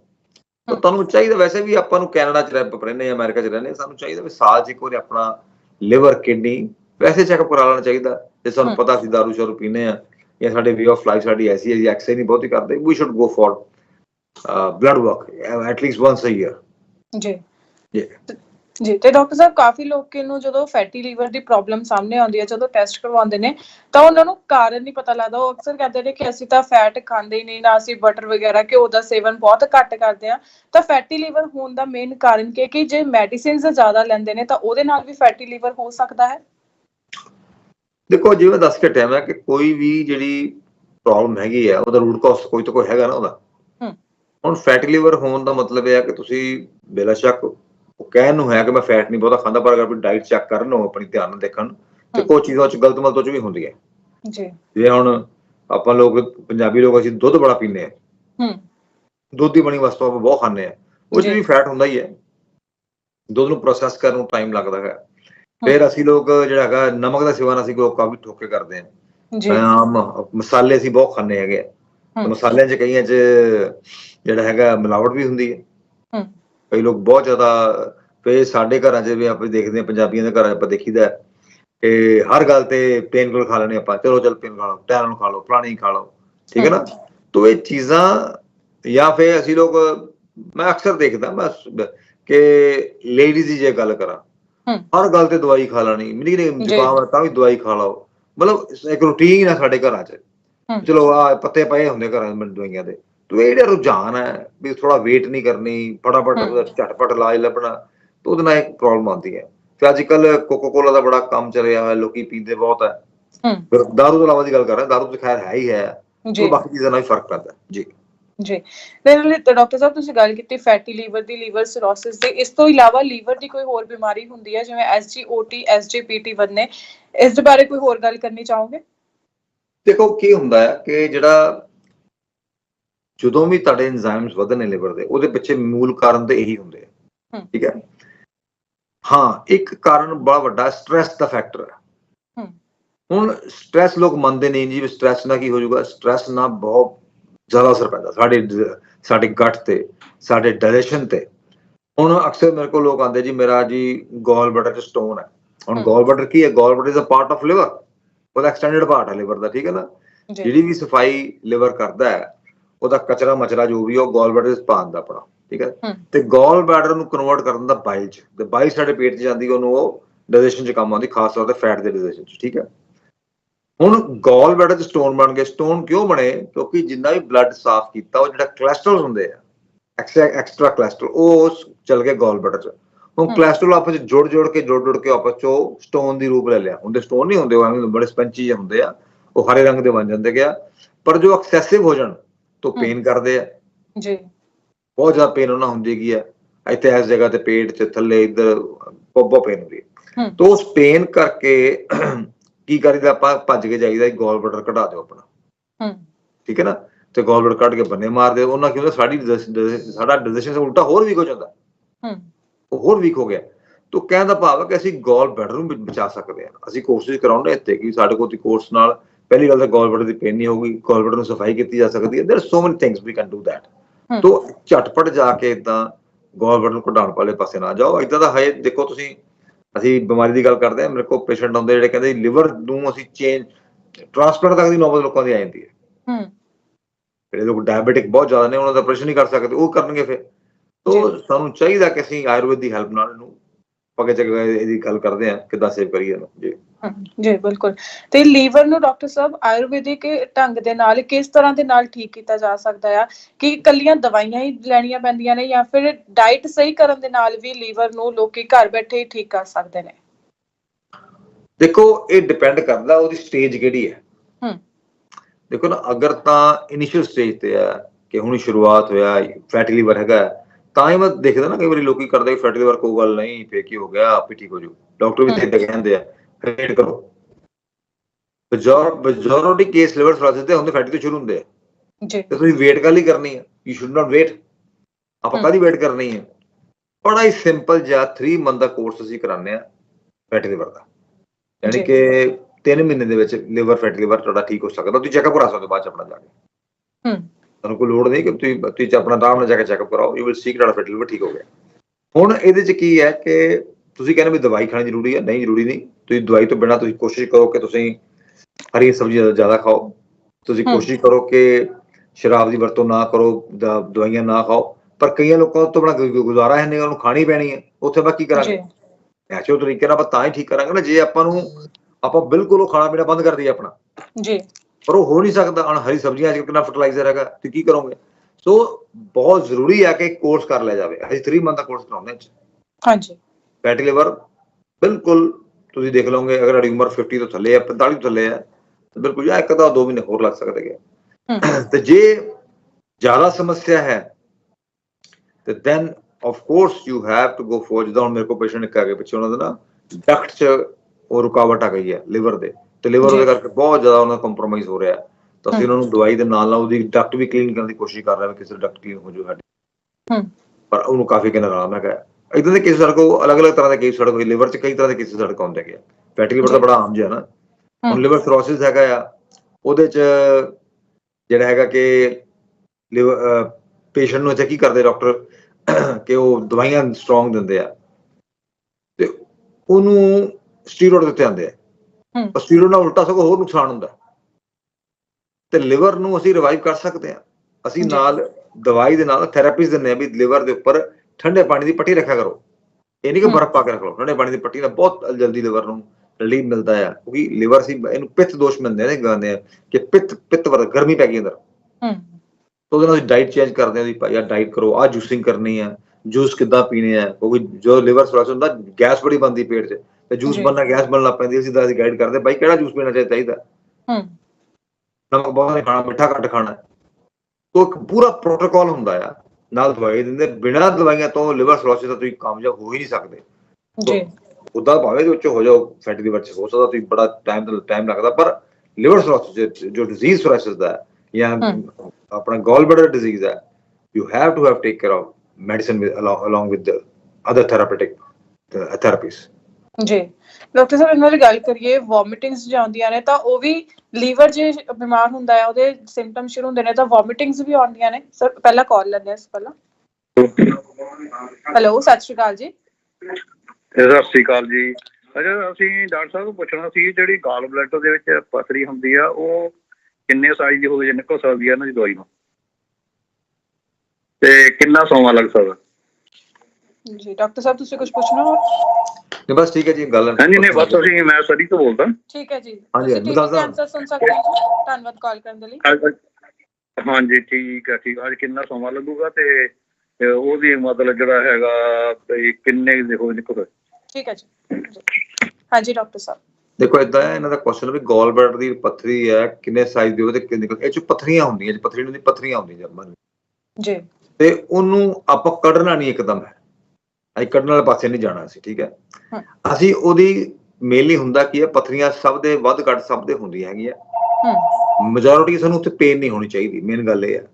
ਤੁਹਾਨੂੰ ਚਾਹੀਦਾ ਵੈਸੇ ਵੀ ਆਪਾਂ ਨੂੰ ਕੈਨੇਡਾ ਚ ਰਹਿ ਰਹਿੰਦੇ ਅਮਰੀਕਾ ਚ ਰਹਿੰਦੇ ਸਾਨੂੰ ਚਾਹੀਦਾ ਵੀ ਸਾਲ 'ਚ ਇੱਕ ਵਾਰੀ ਆਪਣਾ ਲਿਵਰ ਕਿਡਨੀ ਵੈਸੇ ਚੈੱਕਅਪ ਕਰਾ ਲੈਣਾ ਚਾਹੀਦਾ। ਜੇ ਸਾਨੂੰ। ਪਤਾ ਸੀ ਦਾਰੂ ਸ਼ਾਰੂ ਪੀਨੇ ਆ ਜਾਂ ਸਾਡੇ ਵੇ ਆਫ ਲਾਈਫ ਸਾਡੀ ਐਸੀ ਹੈ ਜੀ ਐਕਸਰਸਾਈਜ਼ ਨਹੀਂ ਬਹੁਤੀ ਕਰਦੇ we should go for blood work at least once a year ਜੀ। ਜੀ ਜੀ ਤੇ ਡਾਕਟਰ ਸਾਹਿਬ ਕਾਫੀ ਲੋਕਾਂ ਨੂੰ ਜਦੋਂ ਫੈਟੀ ਲੀਵਰ ਦੀ ਪ੍ਰੋਬਲਮ ਸਾਹਮਣੇ ਆਉਂਦੀ ਹੈ ਜਦੋਂ ਟੈਸਟ ਕਰਵਾਉਂਦੇ ਨੇ ਤਾਂ ਉਹਨਾਂ ਨੂੰ ਕਾਰਨ ਨਹੀਂ ਪਤਾ ਲੱਗਦਾ। ਉਹ ਅਕਸਰ ਕਹਿੰਦੇ ਨੇ ਕਿ ਅਸੀਂ ਤਾਂ ਫੈਟ ਖਾਂਦੇ ਹੀ ਨਹੀਂ ਨਾ ਅਸੀਂ ਬਟਰ ਵਗੈਰਾ ਘਿਓ ਦਾ ਸੇਵਨ ਬਹੁਤ ਘੱਟ ਕਰਦੇ ਆ ਤਾਂ ਫੈਟੀ ਲੀਵਰ ਹੋਣ ਦਾ ਮੇਨ ਕਾਰਨ ਕੀ ਕਿ ਜੇ ਮੈਡੀਸਿਨਸ ਜ਼ਿਆਦਾ ਲੈਂਦੇ ਨੇ ਤਾਂ ਉਹਦੇ ਨਾਲ ਵੀ ਫੈਟੀ ਲੀਵਰ ਹੋ ਸਕਦਾ ਹੈ? ਦੇਖੋ ਜਿਵੇਂ ਦੱਸ ਕੇ ਟਾਈਮ ਹੈ ਕਿ ਕੋਈ ਵੀ ਜਿਹੜੀ ਪ੍ਰੋਬਲਮ ਹੈਗੀ ਹੈ ਉਹਦਾ ਰੂਟ ਕਾਜ਼ ਕੋਈ ਤਾਂ ਕੋਈ ਹੈਗਾ ਨਾ ਉਹਦਾ। ਹੁਣ ਫੈਟੀ ਲਿਵਰ ਹੋਣ ਦਾ ਮਤਲਬ ਇਹ ਹੈ ਕਿ ਤੁਸੀਂ ਬੇਲਾ ਸ਼ੱਕ ਉਹ ਕਹਿਣ ਨੂੰ ਹੈ ਕਿ ਮੈਂ ਫੈਟ ਨਹੀਂ ਬਹੁਤਾ ਖਾਂਦਾ ਪਰ ਅਗਰ ਆਪਣੀ ਡਾਈਟ ਚੈੱਕ ਕਰਨ ਉਹ ਆਪਣੀ ਧਿਆਨ ਨਾਲ ਦੇਖਣ ਤੇ। ਕੋਈ ਚੀਜ਼ਾਂ ਚ ਗਲਤ ਮਲਤ ਚ ਵੀ ਹੁੰਦੀ ਹੈ। ਜੀ। ਜਿਵੇਂ ਹੁਣ ਆਪਾਂ ਲੋਕ ਪੰਜਾਬੀ ਲੋਕ ਅਸੀਂ ਦੁੱਧ ਬੜਾ ਪੀਂਦੇ ਆ ਹੂੰ ਦੁੱਧ ਦੀ ਬਣੀ ਵਸਤੂ ਆਪਾਂ ਬਹੁਤ ਖਾਂਦੇ ਆ ਉਹ ਚ ਜੀ। ਵੀ ਫੈਟ ਹੁੰਦਾ ਹੀ ਹੈ। ਦੁੱਧ ਨੂੰ ਪ੍ਰੋਸੈਸ ਕਰਨ ਨੂੰ ਟਾਈਮ ਲੱਗਦਾ ਹੈ। ਫਿਰ ਅਸੀਂ ਲੋਕ ਜਿਹੜਾ ਹੈਗਾ ਨਮਕ ਦਾ ਸੇਵਨ ਅਸੀਂ ਲੋਕ ਕਾਫੀ ਠੋਕੇ ਕਰਦੇ ਆ ਜੀ। ਆਮ ਮਸਾਲੇ ਅਸੀਂ ਬਹੁਤ ਖਾਂਦੇ ਹੈਗੇ। ਮਸਾਲਿਆਂ 'ਚ ਕਈਆਂ 'ਚ ਜਿਹੜਾ ਹੈਗਾ ਮਿਲਾਵਟ ਵੀ ਹੁੰਦੀ ਹੈ। ਕਈ ਲੋਕ ਬਹੁਤ ਜ਼ਿਆਦਾ ਫੇ ਸਾਡੇ ਘਰਾਂ 'ਚ ਵੀ ਆਪਾਂ ਦੇਖਦੇ ਹਾਂ ਪੰਜਾਬੀਆਂ ਦੇ ਘਰਾਂ 'ਚ ਆਪਾਂ ਦੇਖੀਦਾ ਕਿ ਹਰ ਗੱਲ ਤੇ ਪੇਨ ਕਿਲਰ ਖਾ ਲੈਣੇ ਆਪਾਂ ਚਲੋ ਚਲ ਪੇਨ ਖਾ ਲਓ ਟੈਨਲ ਖਾ ਲਓ ਫਲਾਣੀ ਖਾ ਲਓ ਠੀਕ ਹੈ ਨਾ ਤੋ ਇਹ ਚੀਜ਼ਾਂ ਜਾਂ ਫਿਰ ਅਸੀਂ ਲੋਕ ਮੈਂ ਅਕਸਰ ਦੇਖਦਾ ਬਸ ਕਿ ਲੇਡੀਜ਼ ਦੀ ਜੇ ਗੱਲ ਕਰਾਂ। ਹਰ ਗੱਲ ਤੇ ਦਵਾਈ ਖਾ ਲੈਣੀ ਮੇਰੀ ਜੀ। ਜ਼ੁਕਾਮ ਹੈ ਤਾਂ ਵੀ ਦਵਾਈ ਖਾ ਲਓ ਮਤਲਬ ਇੱਕ ਰੂਟੀਨ ਹੈ ਸਾਡੇ ਘਰਾਂ 'ਚ। ਚਲੋ ਆ ਪੱਤੇ ਪਏ ਹੁੰਦੇ ਘਰਾਂ ਵਿੱਚ ਦਵਾਈਆਂ ਦੇ ਤੋ ਇਹ ਜਿਹੜਾ ਰੁਝਾਨ ਹੈ ਵੀ ਥੋੜਾ ਵੇਟ ਨਹੀਂ ਕਰਨੀ ਫਟਾਫਟ ਹਮ। ਉਹਦਾ ਝਟਪਟ ਇਲਾਜ ਲੱਭਣਾ ਤੇ ਉਹਦੇ ਨਾਲ ਇੱਕ ਪ੍ਰੋਬਲਮ ਆਉਂਦੀ ਹੈ। ਤੇ ਅੱਜ ਕੱਲ ਕੋਕੋ ਕੋਲਾ ਦਾ ਬੜਾ ਕੰਮ ਚੱਲਿਆ ਹੋਇਆ ਲੋਕੀ ਪੀਂਦੇ ਬਹੁਤ ਹੈ। ਹੂੰ ਫਿਰ ਦਾਰੂ ਤੋਂ ਇਲਾਵਾ ਦੀ ਗੱਲ ਕਰ ਰਹੇ ਹਾਂ, ਦਾਰੂ ਤਾਂ ਖੈਰ ਹੈ ਹੀ ਹੈ ਜੀ। ਉਹ ਬਾਕੀ ਚੀਜ਼ਾਂ ਨਾਲ ਵੀ ਫ਼ਰਕ ਪੈਂਦਾ ਹੈ। ਜੀ। ਜੀ। ਤੇ ਡਾਕਟਰ ਸਾਹਿਬ ਤੁਸੀਂ ਗੱਲ ਕੀਤੀ ਫੈਟੀ ਲੀਵਰ ਦੀ ਲੀਵਰ ਸਿਰੋਸਿਸ ਦੀ ਇਸ ਤੋਂ ਇਲਾਵਾ ਲੀਵਰ ਦੀ ਕੋਈ ਹੋਰ ਬਿਮਾਰੀ ਹੁੰਦੀ ਹੈ ਜਿਵੇਂ ਐਸਜੀਓਟੀ ਐਸਜੀਪੀਟੀ ਵਰਨੇ ਇਸ ਦੇ ਬਾਰੇ ਕੋਈ ਹੋਰ ਗੱਲ ਕਰਨੀ ਚਾਹੋਗੇ? ਦੇਖੋ ਕੀ ਹੁੰਦਾ ਹੈ ਕਿ ਜਿਹੜਾ ਜਦੋਂ ਵੀ ਤੁਹਾਡੇ ਐਂਜ਼ਾਈਮਸ ਵਧਣ ਨੇ ਲਿਵਰ ਦੇ ਉਹਦੇ ਪਿੱਛੇ ਮੂਲ ਕਾਰਨ ਤੇ ਇਹੀ ਹੁੰਦੇ ਆ। ਠੀਕ ਹੈ? ਹਾਂ ਇੱਕ ਕਾਰਨ ਬੜਾ ਵੱਡਾ ਸਟ੍ਰੈਸ ਦਾ ਫੈਕਟਰ ਹੈ। ਹੁਣ ਸਟ੍ਰੈਸ ਲੋਕ ਮੰਨਦੇ ਨਹੀਂ ਜੀ ਸਟ੍ਰੈਸ ਨਾਲ ਕੀ ਹੋ ਜਾਊਗਾ? ਸਟ੍ਰੈਸ ਨਾਲ ਬਹੁਤ ਜ਼ਿਆਦਾ ਅਸਰ ਪੈਂਦਾ ਸਾਡੇ ਸਾਡੇ ਗੱਟ ਤੇ ਸਾਡੇ ਡਾਈਜੈਸ਼ਨ ਤੇ। ਹੁਣ ਅਕਸਰ ਮੇਰੇ ਕੋਲ ਲੋਕ ਆਉਂਦੇ ਜੀ ਮੇਰਾ ਜੀ ਗੋਲ ਬਟਰ ਚ ਸਟੋਨ ਹੈ। ਹੁਣ। ਗੋਲ ਬਟਰ ਕੀ ਹੈ? Gall bladder is a part of liver ਉਹਦਾ ਐਕਸਟੈਂਡਡ ਪਾਰਟ ਹੈ ਲਿਵਰ ਦਾ ਠੀਕ ਹੈ ਨਾ? ਜਿਹੜੀ ਵੀ ਸਫ਼ਾਈ ਲਿਵਰ ਕਰਦਾ ਹੈ ਉਹਦਾ ਕਚਰਾ ਮਚਰਾ ਜੋ ਵੀ ਉਹ ਗੋਲ ਬੈਡਰ ਚ ਪਾਉਂਦਾ ਆਪਣਾ ਠੀਕ ਹੈ। ਤੇ ਗੋਲ ਬੈਡਰ ਨੂੰ ਕਨਵਰਟ ਕਰਨ ਦਾ ਬਾਈਲ ਚ ਤੇ ਬਾਈਲ ਸਾਡੇ ਪੇਟ 'ਚ ਜਾਂਦੀ ਉਹਨੂੰ ਉਹ ਡਾਈਜੈਸ਼ਨ 'ਚ ਕੰਮ ਆਉਂਦੀ ਖਾਸ ਤੌਰ ਤੇ ਫੈਟ ਦੇ ਡਾਈਜੈਸ਼ਨ 'ਚ ਠੀਕ ਹੈ? ਹੁਣ ਗੋਲ ਬੈਡਰ 'ਚ ਸਟੋਨ ਬਣ ਗਏ ਸਟੋਨ ਕਿਉਂ ਬਣੇ? ਕਿਉਂਕਿ ਜਿੰਨਾ ਵੀ ਬਲੱਡ ਸਾਫ਼ ਕੀਤਾ ਉਹ ਜਿਹੜਾ ਕੋਲੇਸਟ੍ਰੋਲ ਹੁੰਦੇ ਆ ਐਕਸਟਰਾ ਕੋਲੇਸਟ੍ਰੋਲ ਉਹ ਚਲ ਗਏ ਗੋਲ ਬੈਡਰ 'ਚ। ਹੁਣ। ਕੋਲੇਸਟ੍ਰੋਲ ਆਪਸ 'ਚ ਜੋੜ ਜੋੜ ਕੇ ਜੋੜ ਜੋੜ ਕੇ ਆਪਸ 'ਚ ਉਹ ਸਟੋਨ ਦੀ ਰੂਪ ਲੈ ਲਿਆ। ਹੁੰਦੇ ਸਟੋਨ ਨਹੀਂ ਹੁੰਦੇ ਉਹ ਐਵੇਂ ਬੜੇ ਸਪੰਚੀ ਜਿਹੇ ਹੁੰਦੇ ਆ ਉਹ ਹਰੇ ਰੰਗ ਦੇ ਬਣ ਜਾਂਦੇ ਗਿਆ ਪਰ ਜੋ ਐਕਸੈਸਿਵ ਹੋ ਜਾਣ ਤੋਂ। ਪੇਨ ਕਰਦੇ ਆ। ਜੀ। ਬਹੁਤ ਜ਼ਿਆਦਾ ਪੇਨ ਉਹਨਾਂ ਹੁੰਦੀ ਹੈਗੀ ਆ। ਇੱਥੇ ਇਸ ਜਗ੍ਹਾ ਤੇ ਪੇਟ 'ਚ ਥੱਲੇ ਇੱਧਰ ਬਹੁਤ ਪੇਨ ਹੁੰਦੀ ਹੈ। ਤੋਂ ਉਸ ਪੇਨ ਕਰਕੇ ਕੀ ਕਰੀਦਾ ਆਪਾਂ? ਭੱਜ ਕੇ ਜਾਈਦਾ ਗੋਲ ਬਟਰ ਕਢਾ ਦਿਓ ਆਪਣਾ। ਹੂੰ। ਠੀਕ ਹੈ ਨਾ? ਤੇ ਗੋਲ ਬਟਰ ਕੱਢ ਕੇ ਬੰਨੇ ਮਾਰਦੇ ਉਹਨਾਂ ਕਿਉਂ ਸਾਡੀ ਸਾਡਾ ਡਾਈਜੈਸ਼ਨ ਉਲਟਾ ਹੋਰ ਵੀਕ ਹੋ ਜਾਂਦਾ। ਹੂੰ। ਹੋਰ ਵੀਕ ਹੋ ਗਿਆ। ਤੋਂ ਕਹਿਣ ਦਾ ਭਾਵ ਹੈ ਕਿ ਅਸੀਂ ਗੋਲ ਬੈਡਰ ਨੂੰ ਬ- ਬਚਾ ਸਕਦੇ ਹਾਂ। ਅਸੀਂ ਕੋਸ਼ਿਸ਼ ਕਰਾਉਂਦੇ ਇੱਥੇ ਕਿ ਸਾਡੇ ਕੋਲ ਦੀ ਕੋਰਸ ਨਾਲ ਪਹਿਲੀ ਗੱਲ ਤਾਂ ਗੋਲ ਬੈਡਰ ਦੀ ਪੇਨ ਨਹੀਂ ਹੋਊਗੀ ਗੋਲ ਬੈਡਰ ਨੂੰ ਸਫ਼ਾਈ ਕੀਤੀ ਜਾ ਸਕਦੀ ਹੈ। There so many things we can do that. ਤੋਂ ਝਟਪਟ ਜਾ ਕੇ ਇਦਾਂ ਗੋਲ ਬੈਡਰ ਨੂੰ ਕਢਾਉਣ ਵਾਲੇ ਪਾਸੇ ਨਾ ਜਾਓ। ਇਦਾਂ ਦਾ ਹੈ ਦੇਖੋ ਤੁਸੀਂ ਅਸੀਂ ਬਿਮਾਰੀ ਦੀ ਗੱਲ ਕਰਦੇ ਹਾਂ ਮੇਰੇ ਕੋਲ ਪੇਸ਼ੈਂਟ ਆਉਂਦੇ ਜਿਹੜੇ ਕਹਿੰਦੇ ਲਿਵਰ ਨੂੰ ਅਸੀਂ ਚੇਂਜ ਟ੍ਰਾਂਸਪਲਾਂਟ ਤੱਕ ਦੀ ਨੌਬਤ ਲੋਕਾਂ ਦੀ ਆ ਜਾਂਦੀ ਹੈ। ਹੂੰ। ਜਿਹੜੇ ਲੋਕ ਡਾਇਬੀਟਿਕ ਬਹੁਤ ਜ਼ਿਆਦਾ ਨੇ ਉਹਨਾਂ ਦਾ ਆਪਰੇਸ਼ਨ ਨਹੀਂ ਕਰ ਸਕਦੇ ਉਹ ਕਰਨਗੇ ਫਿਰ। ਤੋਂ ਸਾਨੂੰ ਚਾਹੀਦਾ ਕਿ ਅਸੀਂ ਆਯੁਰਵੇਦ ਦੀ ਹੈਲਪ ਨਾਲ ਇਹਨੂੰ ਪਕੇ ਚੱਕ ਇਹਦੀ ਗੱਲ ਕਰਦੇ ਹਾਂ ਕਿੱਦਾਂ ਸੇਵ ਕਰੀਏ ਜੀ। ਜੀ ਬਿਲਕੁਲ। ਤੇ ਲੀਵਰ ਨੂੰ ਡਾਕਟਰ ਸਾਹਿਬ ਆਯੁਰਵੈਦਿਕ ਢੰਗ ਦੇ ਨਾਲ ਕਿਸ ਤਰ੍ਹਾਂ ਦੇ ਨਾਲ ਠੀਕ ਕੀਤਾ ਜਾ ਸਕਦਾ ਆ? ਕਿ ਕੱਲੀਆਂ ਦਵਾਈਆਂ ਹੀ ਲੈਣੀਆਂ ਪੈਂਦੀਆਂ ਨੇ ਜਾਂ ਫਿਰ ਡਾਈਟ ਸਹੀ ਕਰਨ ਦੇ ਨਾਲ ਵੀ ਲੀਵਰ ਨੂੰ ਲੋਕੀ ਘਰ ਬੈਠੇ ਹੀ ਠੀਕ ਕਰ ਸਕਦੇ ਨੇ? ਦੇਖੋ ਇਹ ਡਿਪੈਂਡ ਕਰਦਾ ਉਹਦੀ ਸਟੇਜ ਕਿਹੜੀ ਹੈ। ਹਮ। ਦੇਖੋ ਨਾ ਅਗਰ ਤਾਂ ਇਨੀਸ਼ੀਅਲ ਸਟੇਜ ਤੇ ਹੈ ਕਿ ਹੁਣ ਸ਼ੁਰੂਆਤ ਹੋਇਆ ਫੈਟੀ ਲੀਵਰ ਹੈਗਾ ਤਾਂ ਹੀ ਮੈਂ ਦੇਖਦਾ ਨਾ ਕਈ ਵਾਰੀ ਲੋਕੀ ਕਰਦੇ ਫੈਟੀ ਲੀਵਰ ਕੋਈ ਗੱਲ ਨਹੀਂ ਫੇਕ ਹੀ ਹੋ ਗਿਆ ਆਪੇ ਠੀਕ ਹੋ ਜੂ ਡਾਕਟਰ ਵੀ। ਤੇ ਕਹਿੰਦੇ ਆ। ਵੇਟ ਕਰੋ। ਮੈਜੋਰਿਟੀ ਕੇਸ ਲਿਵਰ ਸਰੋਸਿਸ ਦੇ ਹੁੰਦੇ ਫੈਟੀ ਤੋਂ ਸ਼ੁਰੂ ਹੁੰਦੇ ਆ। ਜੀ। ਤੇ ਤੁਸੀਂ ਵੇਟ ਕਰ ਲਈ ਕਰਨੀ ਹੈ ਯੂ ਸ਼ੁੱਡ ਨਾਟ ਵੇਟ ਆਪਾਂ। ਕਾਹਦੀ ਵੇਟ ਕਰਨੀ ਹੈ ਬੜਾ ਹੀ ਸਿੰਪਲ ਜਿਹਾ 3 ਮੰਥ ਦਾ ਕੋਰਸ ਅਸੀਂ ਕਰਾਉਂਦੇ ਆ ਫੈਟੀ ਲਿਵਰ ਦਾ। ਯਾਨੀ। ਕਿ 3 ਮਹੀਨੇ ਦੇ ਵਿੱਚ ਲਿਵਰ ਫੈਟੀ ਲਿਵਰ ਤੁਹਾਡਾ ਠੀਕ ਹੋ ਸਕਦਾ। ਤੁਸੀਂ ਚੈੱਕਅਪ ਕਰਾ ਸਕਦੇ ਹੋ ਬਾਅਦ ਚ ਆਪਣਾ ਜਾ ਕੇ। ਹੂੰ ਤੁਹਾਨੂੰ ਕੋਈ ਲੋੜ ਨਹੀਂ ਕਿ ਤੁਸੀਂ ਤੁਸੀਂ ਆਪਣਾ ਆਰਾਮ ਨਾਲ ਜਾ ਕੇ ਚੈੱਕਅਪ ਕਰਾਓ। ਯੂ ਵਿਲ ਸੀ ਕਿ ਤੁਹਾਡਾ ਫੈਟੀ ਲਿਵਰ ਠੀਕ ਹੋ ਗਿਆ। ਹੁਣ ਇਹਦੇ ਚ ਕੀ ਹੈ ਕਿ ਤੁਸੀਂ ਕਹਿੰਦੇ ਵੀ ਦਵਾਈ ਖਾਣੀ ਜ਼ਰੂਰੀ ਹੈ ਨਹੀਂ ਜ਼ਰੂਰੀ ਨਹੀਂ। ਤੁਸੀਂ ਦਵਾਈ ਤੋਂ ਬਿਨਾਂ ਤੁਸੀਂ ਕੋਸ਼ਿਸ਼ ਕਰੋ ਕਿ ਤੁਸੀਂ ਹਰੀ ਸਬਜ਼ੀਆਂ ਜ਼ਿਆਦਾ ਖਾਓ। ਤੁਸੀਂ। ਕੋਸ਼ਿਸ਼ ਕਰੋ ਕਿ ਸ਼ਰਾਬ ਦੀ ਵਰਤੋਂ ਨਾ ਕਰੋ ਦਵਾਈਆਂ ਨਾ ਖਾਓ। ਪਰ ਕਈਆਂ ਲੋਕਾਂ ਤੋਂ ਬਣਾ ਗੁਜ਼ਾਰਾ ਹੈ ਨਹੀਂ ਉਹਨੂੰ ਖਾਣੀ ਪੈਣੀ ਹੈ। ਉੱਥੇ ਆਪਾਂ ਕੀ ਜੀ। ਕਰਾਂਗੇ ਐਸੇ ਤਰੀਕੇ ਨਾਲ ਆਪਾਂ ਤਾਂ ਹੀ ਠੀਕ ਕਰਾਂਗੇ ਨਾ ਜੇ ਆਪਾਂ ਨੂੰ ਆਪਾਂ ਬਿਲਕੁਲ ਉਹ ਖਾਣਾ ਪੀਣਾ ਬੰਦ ਕਰ ਦਈਏ ਆਪਣਾ। ਜੀ। ਪਰ ਉਹ ਹੋ ਨਹੀਂ ਸਕਦਾ। ਹੁਣ ਹਰੀ ਸਬਜ਼ੀਆਂ ਅੱਜ ਕਿੰਨਾ ਫਰਟੀਲਾਈਜ਼ਰ ਹੈਗਾ ਤੇ ਕੀ ਕਰੋਗੇ? ਸੋ ਬਹੁਤ ਜ਼ਰੂਰੀ ਹੈ ਕਿ ਕੋਰਸ ਕਰ ਲਿਆ ਜਾਵੇ। ਅਸੀਂ 3 ਮੰਥ ਦਾ ਕੋਰਸ ਕਰਾਉਂਦੇ ਹਾਂ। ਹਾਂਜੀ। ਫੈਟੀ ਲਿਵਰ ਬਿਲਕੁਲ ਤੁਸੀਂ ਦੇਖ ਲਓਗੇ ਅਗਰ ਤੁਹਾਡੀ ਉਮਰ 50 ਤੋਂ ਥੱਲੇ ਹੈ 45 ਤੋਂ ਥੱਲੇ ਹੈ ਤਾਂ ਬਿਲਕੁਲ ਜਾਂ ਇੱਕ ਦੋ ਮਹੀਨੇ ਹੋਰ ਲੱਗ ਸਕਦੇ ਹੂੰ। ਤੇ ਜੇ ਜ਼ਿਆਦਾ ਸਮੱਸਿਆ ਹੈ ਤੇ then of course you have to go for ਜਿੱਦਾਂ ਮੇਰੇ ਕੋਲ ਪੇਸ਼ੈਂਟ ਇੱਕ ਹੈਗੇ ਪਿੱਛੇ ਉਹਨਾਂ ਦਾ ਨਾ ਡਕਟ 'ਚ ਉਹ ਰੁਕਾਵਟ ਆ ਗਈ ਹੈ ਲਿਵਰ ਦੇ। ਤੇ ਲਿਵਰ ਜੀ। ਦੇ ਕਰਕੇ ਬਹੁਤ ਜ਼ਿਆਦਾ ਉਹਨਾਂ ਦਾ ਕੰਪਰੋਮਾਈਜ਼ ਹੋ ਰਿਹਾ ਹੈ। ਤਾਂ ਅਸੀਂ। ਉਹਨਾਂ ਨੂੰ ਦਵਾਈ ਦੇ ਨਾਲ ਨਾਲ ਉਹਦੀ ਡਕਟ ਵੀ ਕਲੀਨ ਕਰਨ ਦੀ ਕੋਸ਼ਿਸ਼ ਕਰ ਰਹੇ ਹਾਂ ਕਿਸੇ ਡਕਟ ਕਲੀਨ ਹੋ ਜਾਊ ਸਾਡੀ। ਪਰ ਉਹਨੂੰ ਕਾਫੀ ਕਿੰਨਾ ਆਰਾਮ ਹੈਗਾ ਇਦਾਂ ਦੇ ਕੇਸ ਸਾਡੇ ਕੋਲ ਅਲੱਗ-ਅਲੱਗ ਤਰ੍ਹਾਂ ਦੇ ਕੇਸ ਸਾਡੇ ਕੋਲ ਲਿਵਰ 'ਚ ਕਈ ਤਰ੍ਹਾਂ ਦੇ ਕੇਸ ਸਾਡੇ ਕੋਲ ਆਉਂਦੇ ਹੈਗੇ ਫੈਟੀ ਲਿਵਰ ਜੀ। ਬੜਾ ਆਮ ਜਿਹਾ ਨਾ ਹੁਣ। ਲਿਵਰ ਸਰੋਸਿਸ ਹੈਗਾ ਆ ਉਹਦੇ 'ਚ ਜਿਹੜਾ ਹੈਗਾ ਕਿ ਲਿਵਰ ਪੇਸ਼ੈਂਟ ਨੂੰ ਇੱਥੇ ਕੀ ਕਰਦੇ ਡਾਕਟਰ ਕਿ ਉਹ ਦਵਾਈਆਂ ਸਟਰੋਂਗ ਦਿੰਦੇ ਆ ਤੇ ਉਹਨੂੰ ਸਟੀਰੋਇਡ ਦਿੱਤੇ ਆਉਂਦੇ ਆ। ਪਰ ਸਟੀਰੋਇਡ ਨਾਲ ਉਲਟਾ ਸਗੋਂ ਹੋਰ ਨੁਕਸਾਨ ਹੁੰਦਾ ਤੇ ਲਿਵਰ ਨੂੰ ਅਸੀਂ ਰਿਵਾਈਵ ਕਰ ਸਕਦੇ ਆ ਅਸੀਂ। ਨਾਲ ਦਵਾਈ ਦੇ ਨਾਲ ਥੈਰੇਪੀਜ਼ ਦਿੰਦੇ ਆ ਵੀ ਲਿਵਰ ਦੇ ਉੱਪਰ ਠੰਡੇ ਪਾਣੀ ਦੀ ਪੱਟੀ ਰੱਖਿਆ ਕਰੋ। ਇਹ ਨਹੀਂ ਕਿ। ਬਰਫ਼ ਪਾ ਕੇ ਰੱਖ ਲਓ। ਠੰਡੇ ਪਾਣੀ ਦੀ ਪੱਟੀ ਨਾਲ ਬਹੁਤ ਜਲਦੀ ਲਿਵਰ ਨੂੰ ਰਿਲੀਫ ਮਿਲਦਾ ਆ। ਕਿਉਂਕਿ ਲਿਵਰ ਸੀ ਇਹਨੂੰ ਪਿੱਤ ਦੋਸ਼ ਮਿਲਦੇ ਨੇ ਗਾਉਂਦੇ ਆ ਕਿ ਪਿੱਤ ਪਿੱਤ ਵਰ ਗਰਮੀ ਪੈ ਗਈ ਅੰਦਰ। ਹੂੰ। ਤਾਂ ਉਹਦੇ ਨਾਲ ਡਾਈਟ ਚੇਂਜ ਕਰਦੇ ਹਾਂ ਵੀ ਭਾਈ ਆ ਡਾਈਟ ਕਰੋ ਆ ਜੂਸਿੰਗ ਕਰਨੀ ਆ ਜੂਸ ਕਿੱਦਾਂ ਪੀਣੇ ਆ ਕਿਉਂਕਿ ਜੋ ਲਿਵਰ ਸਰੋਸ ਹੁੰਦਾ ਗੈਸ ਬੜੀ ਬਣਦੀ ਪੇਟ 'ਚ। ਤੇ ਜੂਸ ਜੀ। ਬਣਨਾ ਗੈਸ ਬਣਨ ਪੈਂਦੀ ਅਸੀਂ ਤਾਂ ਅਸੀਂ ਗਾਈਡ ਕਰਦੇ ਭਾਈ ਕਿਹੜਾ ਜੂਸ ਪੀਣਾ ਚਾਹੀ- ਚਾਹੀਦਾ। ਹੂੰ। ਨਮਕ ਬਹੁਤ ਖਾਣਾ ਮਿੱਠਾ ਘੱਟ ਖਾਣਾ। ਤੋਂ ਇੱਕ ਪੂਰਾ ਪ੍ਰੋਟੋਕਾਲ ਹੁੰਦਾ ਆ ਨਾਲ ਦਵਾਈ ਦਿੰਦੇ ਬਿਨਾਂ ਦਵਾਈਆਂ ਤੋਂ ਲਿਵਰ ਸਰੋਸਿਸ ਦਾ ਤੁਸੀਂ ਕਾਮਯਾਬ ਹੋ ਹੀ ਨਹੀਂ ਸਕਦੇ। ਜੀ। ਉਦਾਂ ਭਾਵੇਂ ਦੇ ਉੱਚ ਹੋ ਜਾਓ ਫੈਟੀ ਲਿਵਰ ਚ ਹੋ ਸਕਦਾ ਤੁਸੀਂ ਬੜਾ ਟਾਈਮ ਟਾਈਮ ਲੱਗਦਾ ਪਰ ਲਿਵਰ ਸਰੋਸਿਸ ਜੋ ਡਿਜ਼ੀਜ਼ ਸਰੋਸਿਸ ਦਾ ਜਾਂ। ਆਪਣਾ ਗੋਲ ਬਲੈਡਰ ਡਿਜ਼ੀਜ਼ ਹੈ you have to have take care of medicine with along with other therapeutic therapies ਜੀ। ਡਾਕਟਰ ਸਾਹਿਬ ਇਹਨਾਂ ਦੀ ਗੱਲ ਕਰੀਏ ਵੋਮਿਟਿੰਗਸ ਜਾਂਦੀਆਂ ਨੇ, ਤਾਂ ਉਹ ਵੀ ਲੀਵਰ ਜੇ ਬਿਮਾਰ ਹੁੰਦਾ ਹੈ, ਉਹਦੇ ਸਿੰਪਟਮ ਸ਼ੁਰੂ ਹੁੰਦੇ ਨੇ, ਤਾਂ ਵੋਮਿਟਿੰਗਸ ਵੀ ਆਉਂਦੀਆਂ ਨੇ। ਸਰ, ਪਹਿਲਾਂ ਕਾਲ ਲੈਂਦੇ ਹਾਂ ਇਸ ਪਹਿਲਾਂ। ਹੈਲੋ ਸਤਿ ਸ਼੍ਰੀ ਅਕਾਲ ਜੀ। ਸਤਿ ਸ੍ਰੀ ਅਕਾਲ ਜੀ। ਅੱਛਾ, ਅਸੀਂ ਡਾਕਟਰ ਸਾਹਿਬ ਨੂੰ ਪੁੱਛਣਾ ਸੀ, ਜਿਹੜੀ ਗਾਲ ਬਲੈਡਰ ਦੇ ਵਿੱਚ ਪਥਰੀ ਹੁੰਦੀ ਆ, ਉਹ ਕਿੰਨੇ ਸਾਈਜ਼ ਦੀ ਹੋਵੇ ਜੇ ਨਿਕਲ ਸਕਦੀ ਆ ਇਹਨਾਂ ਦੀ ਦਵਾਈ ਨੂੰ? ਤੇ ਕਿੰਨਾ ਸਮਾਂ ਲੱਗ ਸਕਦਾ? ਜੀ ਡਾਕਟਰ ਸਾਹਿਬ ਤੁਸੀਂ ਕੁਝ ਪੁੱਛਣਾ ਹੋ ਨਹੀਂ ਬਸ ਠੀਕ ਹੈ ਜੀ ਗੱਲ ਹਾਂਜੀ ਨਹੀਂ ਬਸ ਅਸੀਂ ਮੈਂ ਸਰੀ ਤੋਂ ਬੋਲਦਾ। ਠੀਕ ਹੈ ਜੀ। ਹਾਂਜੀ, ਤੁਸੀਂ ਦੱਸ ਦਿਓ। ਆਨਸਰ ਸੁਣ ਸਕਦੇ ਹੋ। ਧੰਨਵਾਦ ਕਾਲ ਕਰਨ ਦੇ ਲਈ। ਹਾਂਜੀ ਠੀਕ ਆ ਠੀਕ। ਅੱਜ ਕਿੰਨਾ ਸਮਾਂ ਲੱਗੂਗਾ ਤੇ ਉਹਦੀ ਮਤਲਬ ਜਿਹੜਾ ਹੈਗਾ ਵੀ ਕਿੰਨੇ ਦੇ ਹੋ ਨਿਕਲ ਠੀਕ ਹੈ ਜੀ। ਜੀ। ਹਾਂਜੀ ਡਾਕਟਰ ਸਾਹਿਬ। ਦੇਖੋ ਇਦਾਂ ਹੈ ਇਹਨਾਂ ਦਾ ਕੁਐਸਚਨ ਵੀ ਗੋਲ ਬਲੈਡਰ ਦੀ ਪੱਥਰੀ ਹੈ ਕਿੰਨੇ ਸਾਈਜ਼ ਦੀ ਤੇ ਕਿੰਨੇ ਇਹ ਚ ਪੱਥਰੀਆਂ ਹੁੰਦੀਆਂ ਜੀ ਪੱਥਰੀ ਨੂੰ ਦੀ ਪੱਥਰੀਆਂ ਹੁੰਦੀਆਂ ਜਰਮਨ ਜੀ। ਤੇ ਉਹਨੂੰ ਆਪਾਂ ਕੱਢਣਾ ਨਹੀਂ ਇੱਕਦਮ। ਹੈ ਅਸੀਂ ਕੱਢਣ ਵਾਲੇ ਪਾਸੇ ਨਹੀਂ ਜਾਣਾ ਸੀ ਠੀਕ ਹੈ। ਅਸੀਂ ਉਹਦੀ ਮੇਨਲੀ ਹੁੰਦਾ ਕੀ ਹੈ ਪੱਥਰੀਆਂ ਸਭ ਦੇ ਵੱਧ ਘੱਟ ਸਭ ਦੇ ਹੁੰਦੀਆਂ ਹੈਗੀਆਂ। ਹੂੰ। ਮੈਜੋਰਿਟੀ ਸਾਨੂੰ ਉੱਥੇ ਪੇਨ ਨਹੀਂ ਹੋਣੀ ਚਾਹੀਦੀ ਮੇਨ ਗੱਲ ਇਹ ਹੈ।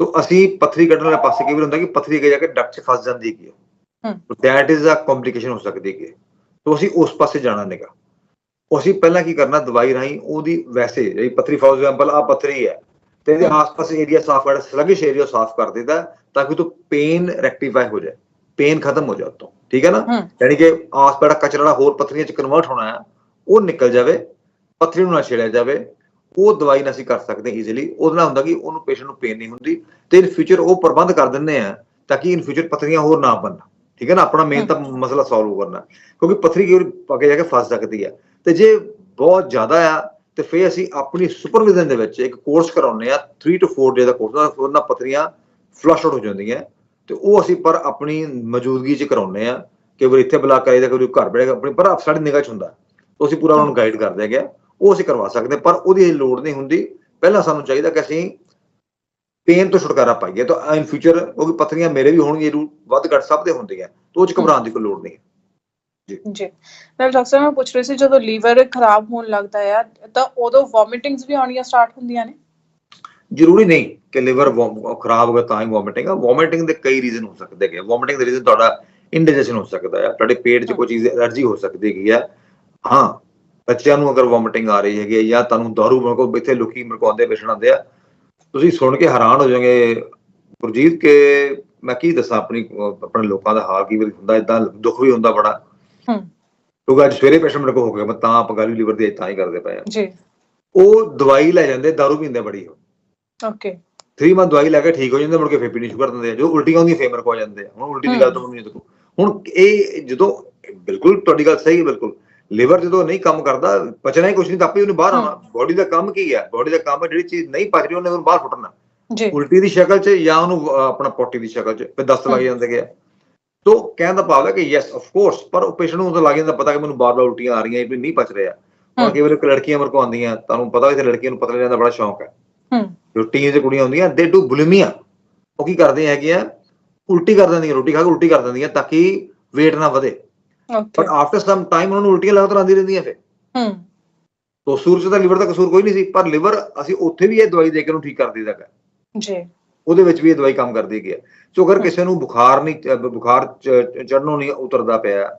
ਤੋਂ ਅਸੀਂ ਪੱਥਰੀ ਕੱਢਣ ਵਾਲੇ ਪਾਸੇ ਕਈ ਵਾਰ ਹੁੰਦਾ ਕਿ ਪੱਥਰੀ ਅੱਗੇ ਜਾ ਕੇ ਡੱਕ 'ਚ ਫਸ ਜਾਂਦੀ ਹੈਗੀ ਹੂੰ। ਦੈਟ ਇਜ਼ ਅ ਕੰਪਲਿਕੇਸ਼ਨ ਹੋ ਸਕਦੀ ਹੈਗੀ ਤੋਂ ਅਸੀਂ ਉਸ ਪਾਸੇ ਜਾਣਾ ਨਹੀਂਗਾ। ਅਸੀਂ ਪਹਿਲਾਂ ਕੀ ਕਰਨਾ ਦਵਾਈ ਰਾਹੀਂ ਉਹਦੀ ਵੈਸੇ ਜਿਹੜੀ ਪੱਥਰੀ ਫॉर ਐਗਜ਼ਾਮਪਲ ਆ ਪੱਥਰੀ ਹੈ ਤੇ ਇਹਦੇ ਆਸ-ਪਾਸ ਏਰੀਆ ਸਾਫ਼ ਕਰ ਸਲਗਿਸ਼ ਏਰੀਆ ਸਾਫ਼ ਕਰ ਦਿੱਤਾ ਤਾਂ ਕਿ ਉਹ ਪੇਨ ਰੈਕਟੀਫਾਈ ਹੋ ਜਾਏ। ਪੇਨ ਖਤਮ ਹੋ ਜਾਏ ਉਤੋਂ ਠੀਕ ਹੈ ਨਾ? ਹੂੰ। ਯਾਨੀ ਕਿ ਆਸ-ਪਾਸ ਦਾ ਕਚਰਾ ਜਿਹੜਾ ਹੋਰ ਪੱਥਰੀਆਂ 'ਚ ਕਨਵਰਟ ਹੋਣਾ ਹੈ ਉਹ ਨਿਕਲ ਜਾਵੇ ਪੱਥਰੀ ਨੂੰ ਨਾ ਛੇੜਿਆ ਜਾਵੇ ਉਹ ਦਵਾਈ ਨਾਲ ਅਸੀਂ ਕਰ ਸਕਦੇ ਈਜ਼ੀਲੀ ਉਹਦੇ ਨਾਲ ਹੁੰਦਾ ਕਿ ਉਹਨੂੰ ਪੇਸ਼ੈਂਟ ਨੂੰ ਪੇਨ ਨਹੀਂ ਹੁੰਦੀ ਤੇ ਇਨ ਫਿਊਚਰ ਉਹ ਪ੍ਰਬੰਧ ਕਰ ਦਿੰਦੇ ਆ ਤਾਂ ਕਿ ਇਨ ਫਿਊਚਰ ਪੱਥਰੀਆਂ ਹੋਰ ਨਾ ਬਣਨ ਠੀਕ ਹੈ ਨਾ? ਆਪਣਾ ਮੇਨ ਤਾਂ ਮਸਲਾ ਸੋਲਵ ਕਰਨਾ ਕਿਉਂਕਿ ਪੱਥਰੀ ਵਾਰ ਅੱਗੇ ਜਾ ਕੇ ਫਸ ਸਕਦੀ ਹੈ ਤੇ ਜੇ ਬਹੁਤ ਜ਼ਿਆਦਾ ਆ ਤੇ ਫੇਰ ਅਸੀਂ ਆਪਣੀ ਸੁਪਰਵਿਜ਼ਨ ਦੇ ਵਿੱਚ ਇੱਕ ਕੋਰਸ ਕਰਾਉਂਦੇ ਆ 3 ਤੋਂ 4 ਡੇ ਦਾ ਕੋਰਸ ਉਹਨਾਂ ਪੱਥਰੀਆਂ ਫਲਸ਼ ਆਊਟ ਹੋ ਜਾਂਦੀਆਂ ਤੇ ਉਹ ਅਸੀਂ ਪਰ ਆਪਣੀ ਮੌਜੂਦਗੀ 'ਚ ਕਰਾਉਂਦੇ ਆ ਕਿ ਵਾਰ ਇੱਥੇ ਬੁਲਾ ਕੇ ਕਈ ਘਰ ਬੈਠੇਗਾ ਆਪਣੀ, ਪਰ ਸਾਡੀ ਨਿਗਾਹ 'ਚ ਹੁੰਦਾ। ਤਾਂ ਅਸੀਂ ਪੂਰਾ ਉਹਨਾਂ ਨੂੰ ਗਾਈਡ ਕਰਦੇ ਹੈਗੇ ਉਹ ਅਸੀਂ ਕਰਵਾ ਸਕਦੇ ਪਰ ਉਹਦੀ ਲੋੜ ਨਹੀਂ ਹੁੰਦੀ। ਪਹਿਲਾਂ ਸਾਨੂੰ ਚਾਹੀਦਾ ਕਿ ਅਸੀਂ ਪੇਨ ਤੋਂ ਛੁਟਕਾਰਾ ਪਾਈਏ। ਤਾਂ ਇਨ ਫਿਊਚਰ ਕਿਉਂਕਿ ਪੱਥਰੀਆਂ ਮੇਰੇ ਵੀ ਹੋਣਗੀਆਂ ਜ਼ਰੂਰ ਵੱਧ ਘੱਟ ਸਭ ਦੇ ਹੁੰਦੀਆਂ। ਤਾਂ ਉਹ 'ਚ ਘਬਰਾਉਣ ਦੀ ਕੋਈ ਲੋੜ ਨਹੀਂ ਹੈ। ਜੀ। ਨਾਲ ਡਾਕਟਰ ਸਾਹਿਬ ਮੈਂ ਪੁੱਛ ਰਹੀ ਸੀ, ਜਦੋਂ ਲੀਵਰ ਖਰਾਬ ਹੋਣ ਲੱਗਦਾ ਹੈ ਤਾਂ ਉਦੋਂ ਵੋਮਿਟਿੰਗਸ ਵੀ ਆਉਣੀਆਂ ਸਟਾਰਟ ਹੁੰਦੀਆਂ ਨੇ? ਜ਼ਰੂਰੀ ਨਹੀਂ ਕਿ ਲਿਵਰ ਖਰਾਬ ਹੋ ਗਿਆ ਤਾਂ ਹੀ ਵੋਮਿਟਿੰਗ ਆ। ਵੋਮਿਟਿੰਗ ਦੇ ਕਈ ਰੀਜ਼ਨ ਹੋ ਸਕਦੇ ਹੈਗੇ ਵੋਮਿਟਿੰਗ ਦੇ ਰੀਜ਼ਨ ਤੁਹਾਡਾ ਇੰਡਾਈਜੈਸ਼ਨ ਹੋ ਸਕਦਾ ਹੈ ਤੁਹਾਡੇ ਪੇਟ 'ਚ ਕੋਈ ਚੀਜ਼ ਐਲਰਜੀ ਹੋ ਸਕਦੀ ਹੈਗੀ ਆ। ਹਾਂ ਬੱਚਿਆਂ ਨੂੰ ਅਗਰ ਵੋਮਿਟਿੰਗ ਆ ਰਹੀ ਹੈਗੀ ਹੈ ਜਾਂ ਤੁਹਾਨੂੰ ਦਾਰੂ ਮਰਕੋ ਇੱਥੇ ਲੋਕੀ ਮਰਕਾਉਂਦੇ ਪੇਸ਼ੈਂਟ ਆਉਂਦੇ ਆ ਤੁਸੀਂ ਸੁਣ ਕੇ ਹੈਰਾਨ ਹੋ ਜਾਓਗੇ। ਗੁਰਜੀਤ ਕਿ ਮੈਂ ਕੀ ਦੱਸਾਂ ਆਪਣੀ ਆਪਣੇ ਲੋਕਾਂ ਦਾ ਹਾਲ ਕੀ ਹੁੰਦਾ ਇਦਾਂ ਦੁੱਖ ਵੀ ਹੁੰਦਾ ਬੜਾ। ਹੂੰ। ਕਿਉਂਕਿ ਅੱਜ ਸਵੇਰੇ ਪੇਸ਼ੈਂਟ ਮੇਰੇ ਕੋਲ ਹੋ ਗਿਆ। ਮੈਂ ਤਾਂ ਆਪ ਗਾਲੀ ਲੀਵਰ ਦੀ ਤਾਂ ਹੀ ਕਰਦੇ ਪਏ ਆ। ਜੀ। ਉਹ ਦਵਾਈ ਲੈ ਜਾਂਦੇ ਦਾਰੂ ਪੀਂਦੇ ਬੜੀ ਉਹ। ਓਕੇ 3 ਮੰਥ ਦਵਾਈ ਲੈ ਕੇ ਠੀਕ ਹੋ ਜਾਂਦੇ ਮੁੜ ਕੇ ਫੇਰ ਪੀਣੀ ਸ਼ੁਰੂ ਕਰ ਦਿੰਦੇ ਆ। ਜੋ ਉਲਟੀਆਂ ਹੁੰਦੀਆਂ ਫੇਰ ਮੇਰੇ ਕੋਲ ਆ ਜਾਂਦੇ ਆ। ਹੁਣ ਉਲਟੀ ਦੀ ਗੱਲ ਤਾਂ ਨਹੀਂ ਦੇਖੋ। ਹੁਣ ਇਹ ਜਦੋਂ ਬਿਲਕੁਲ ਤੁਹਾਡੀ ਗੱਲ ਸਹੀ ਹੈ ਬਿਲਕੁਲ। ਲਿਵਰ ਜਦੋਂ ਨਹੀਂ ਕੰਮ ਕਰਦਾ ਪਚਣਾ ਹੀ ਕੁਝ ਨਹੀਂ ਤਾਂ ਆਪੇ ਉਹਨੇ ਬਾਹਰ ਆਉਣਾ। ਬੋਡੀ ਦਾ ਕੰਮ ਕੀ ਹੈ ਬੋਡੀ ਦਾ ਕੰਮ ਹੈ ਜਿਹੜੀ ਚੀਜ਼ ਨਹੀਂ ਪਚ ਰਹੀ ਉਹਨੇ ਉਹਨੂੰ ਬਾਹਰ ਫੁੱਟਣਾ ਜੀ। ਉਲਟੀ ਦੀ ਸ਼ਕਲ 'ਚ ਜਾਂ ਉਹਨੂੰ ਆਪਣਾ ਪੋਟੀ ਦੀ ਸ਼ਕਲ 'ਚ ਫਿਰ ਦਸਤ ਲੱਗ। ਜਾਂਦੇ ਗਿਆ ਤੋ ਕਹਿਣ ਦਾ ਭਾਵ ਹੈ ਕਿ ਯੈਸ ਆਫ ਕੋਰਸ ਪਰ ਉਹ ਪੇਸ਼ੈਂਟ ਨੂੰ ਤਾਂ ਲੱਗ ਜਾਂਦਾ ਪਤਾ ਕਿ ਮੈਨੂੰ ਬਾਰ-ਬਾਰ ਉਲਟੀਆਂ ਆ ਰਹੀਆਂ ਇਹ ਵੀ ਨਹੀਂ ਪਚ ਰਿਹਾ। ਹੁਣ। ਕਈ ਵਾਰ ਲੜਕੀਆਂ ਮਰ ਕੋ ਆਉਂਦੀਆਂ ਤੁਹਾਨੂੰ ਪਤਾ ਕਿ ਲੜਕੀਆਂ ਨੂੰ ਪਤਲੇ ਰਹਿਣ ਦਾ ਬੜਾ ਸ਼ੌਂਕ ਹੈ। ਹੂੰ। ਟੀਨ ਦੇ ਕੁੜੀਆਂ ਹੁੰਦੀਆਂ ਦੇ ਡੂ ਬੁਲਿਮੀਆ ਉਹ ਕੀ ਕਰਦੇ ਹੈਗੇ ਆ? ਉਲਟੀ ਕਰ ਦਿੰਦੀਆਂ ਰੋਟੀ ਖਾ ਕੇ ਉਲਟੀ ਕਰ ਦਿੰਦੀਆਂ ਤਾਂ ਕਿ weight ਨਾ ਵਧੇ। ਪਰ ਆਫਟਰ ਸਮ ਟਾਈਮ ਉਹਨਾਂ ਨੂੰ ਉਲਟੀਆਂ ਲਗਾਤਾਰ ਆਉਂਦੀ ਰਹਿੰਦੀਆਂ ਫਿਰ। ਹੂੰ। ਤੋ ਸੂਰਜ ਦਾ ਲਿਵਰ ਦਾ ਕਸੂਰ ਕੋਈ ਨਹੀਂ ਸੀ ਪਰ ਲਿਵਰ ਅਸੀਂ ਉੱਥੇ ਵੀ ਇਹ ਦਵਾਈ ਦੇ ਕੇ ਉਹਨੂੰ ਠੀਕ ਕਰ ਦਿੱਤਾ ਹੈ ਜੀ। ਉਹਦੇ ਵਿੱਚ ਵੀ ਇਹ ਦਵਾਈ ਕੰਮ ਕਰਦੀ ਹੈ ਸੋ ਅਗਰ ਕਿਸੇ ਨੂੰ ਬੁਖਾਰ ਨਹੀਂ ਬੁਖਾਰ ਚੜਨੋਂ ਨਹੀਂ ਉਤਰਦਾ ਪਿਆ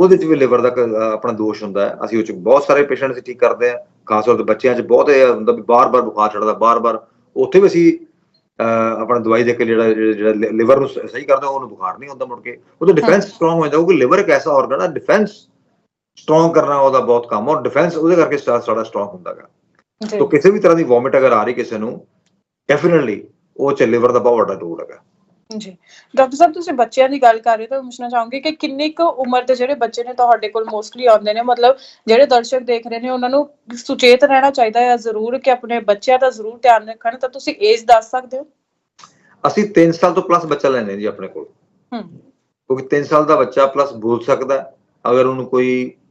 ਉਹਦੇ ਚ ਵੀ ਲਿਵਰ ਦਾ ਆਪਣਾ ਦੋਸ਼ ਹੁੰਦਾ ਹੈ। ਅਸੀਂ ਉਹ ਚ ਬਹੁਤ ਸਾਰੇ ਪੇਸ਼ੈਂਟ ਅਸੀਂ ਠੀਕ ਕਰਦੇ ਆ ਖਾਸ ਤੌਰ ਤੇ ਬੱਚਿਆਂ ਚ ਬਹੁਤ ਇਹ ਹੁੰਦਾ ਵੀ ਬਾਰ-ਬਾਰ ਬੁਖਾਰ ਚੜਦਾ ਬਾਰ-ਬਾਰ ਉੱਥੇ ਵੀ ਅਸੀਂ ਆਪਣਾ ਦਵਾਈ ਦੇ ਕੇ ਜਿਹੜਾ ਜਿਹੜਾ ਲਿਵਰ ਨੂੰ ਸਹੀ ਕਰਦਾ ਉਹਨੂੰ ਬੁਖਾਰ ਨਹੀਂ ਹੁੰਦਾ ਮੁੜ ਕੇ। ਉਹਦਾ ਡਿਫੈਂਸ ਸਟਰੋਂਗ ਹੋ। ਜਾਂਦਾ ਕਿਉਂਕਿ ਲਿਵਰ ਇੱਕ ਐਸਾ ਆਰਗਨ ਹੈ ਡਿਫੈਂਸ ਸਟਰੋਂਗ ਕਰਨਾ ਉਹਦਾ ਬਹੁਤ ਕੰਮ ਔਰ ਡਿਫੈਂਸ ਉਹਦੇ ਕਰਕੇ ਸਾਡਾ ਸਟਰੋਂਗ ਹੁੰਦਾ ਹੈ ਜੀ। ਤੋ ਕਿਸੇ ਵੀ ਤਰ੍ਹਾਂ ਦੀ ਵੋਮਿਟ ਅਗਰ ਆ ਰਹੀ ਕਿਸੇ ਨੂੰ ਡੈਫੀਨਿਟਲੀ ਉਹ ਚ ਲਿਵਰ ਦਾ ਬਹੁਤ ਵੱਡਾ ਰੋਲ ਹੈਗਾ। ਜੀ। ਡਾਕਟਰ ਸਾਹਿਬ ਤੁਸੀਂ ਬੱਚਿਆਂ ਦੀ ਗੱਲ ਕਰ ਰਹੇ ਤਾਂ ਮੈਂ ਪੁੱਛਣਾ ਚਾਹੂੰਗੀ ਕਿ ਕਿੰਨੀ ਕੁ ਉਮਰ ਦੇ ਜਿਹੜੇ ਬੱਚੇ ਨੇ ਤੁਹਾਡੇ ਕੋਲ ਮੋਸਟਲੀ ਆਉਂਦੇ ਨੇ? ਮਤਲਬ ਜਿਹੜੇ ਦਰਸ਼ਕ ਦੇਖ ਰਹੇ ਨੇ ਉਹਨਾਂ ਨੂੰ ਸੁਚੇਤ ਰਹਿਣਾ ਚਾਹੀਦਾ ਹੈ ਜ਼ਰੂਰ ਕਿ ਆਪਣੇ ਬੱਚਿਆਂ ਦਾ ਜ਼ਰੂਰ ਧਿਆਨ ਰੱਖਣ ਤਾਂ ਤੁਸੀਂ ਏਜ ਦੱਸ ਸਕਦੇ ਹੋ? ਅਸੀਂ 3 ਸਾਲ ਤੋਂ ਪਲੱਸ ਬੱਚਾ ਹਾਂ ਜੀ ਆਪਣੇ ਕੋਲ। ਹੂੰ। ਕਿਉਂਕਿ 3 ਸਾਲ ਦਾ ਬੱਚਾ ਪਲੱਸ ਬੋਲ ਸਕਦਾ। ਅਗਰ ਉਹਨੂੰ ਕੋਈ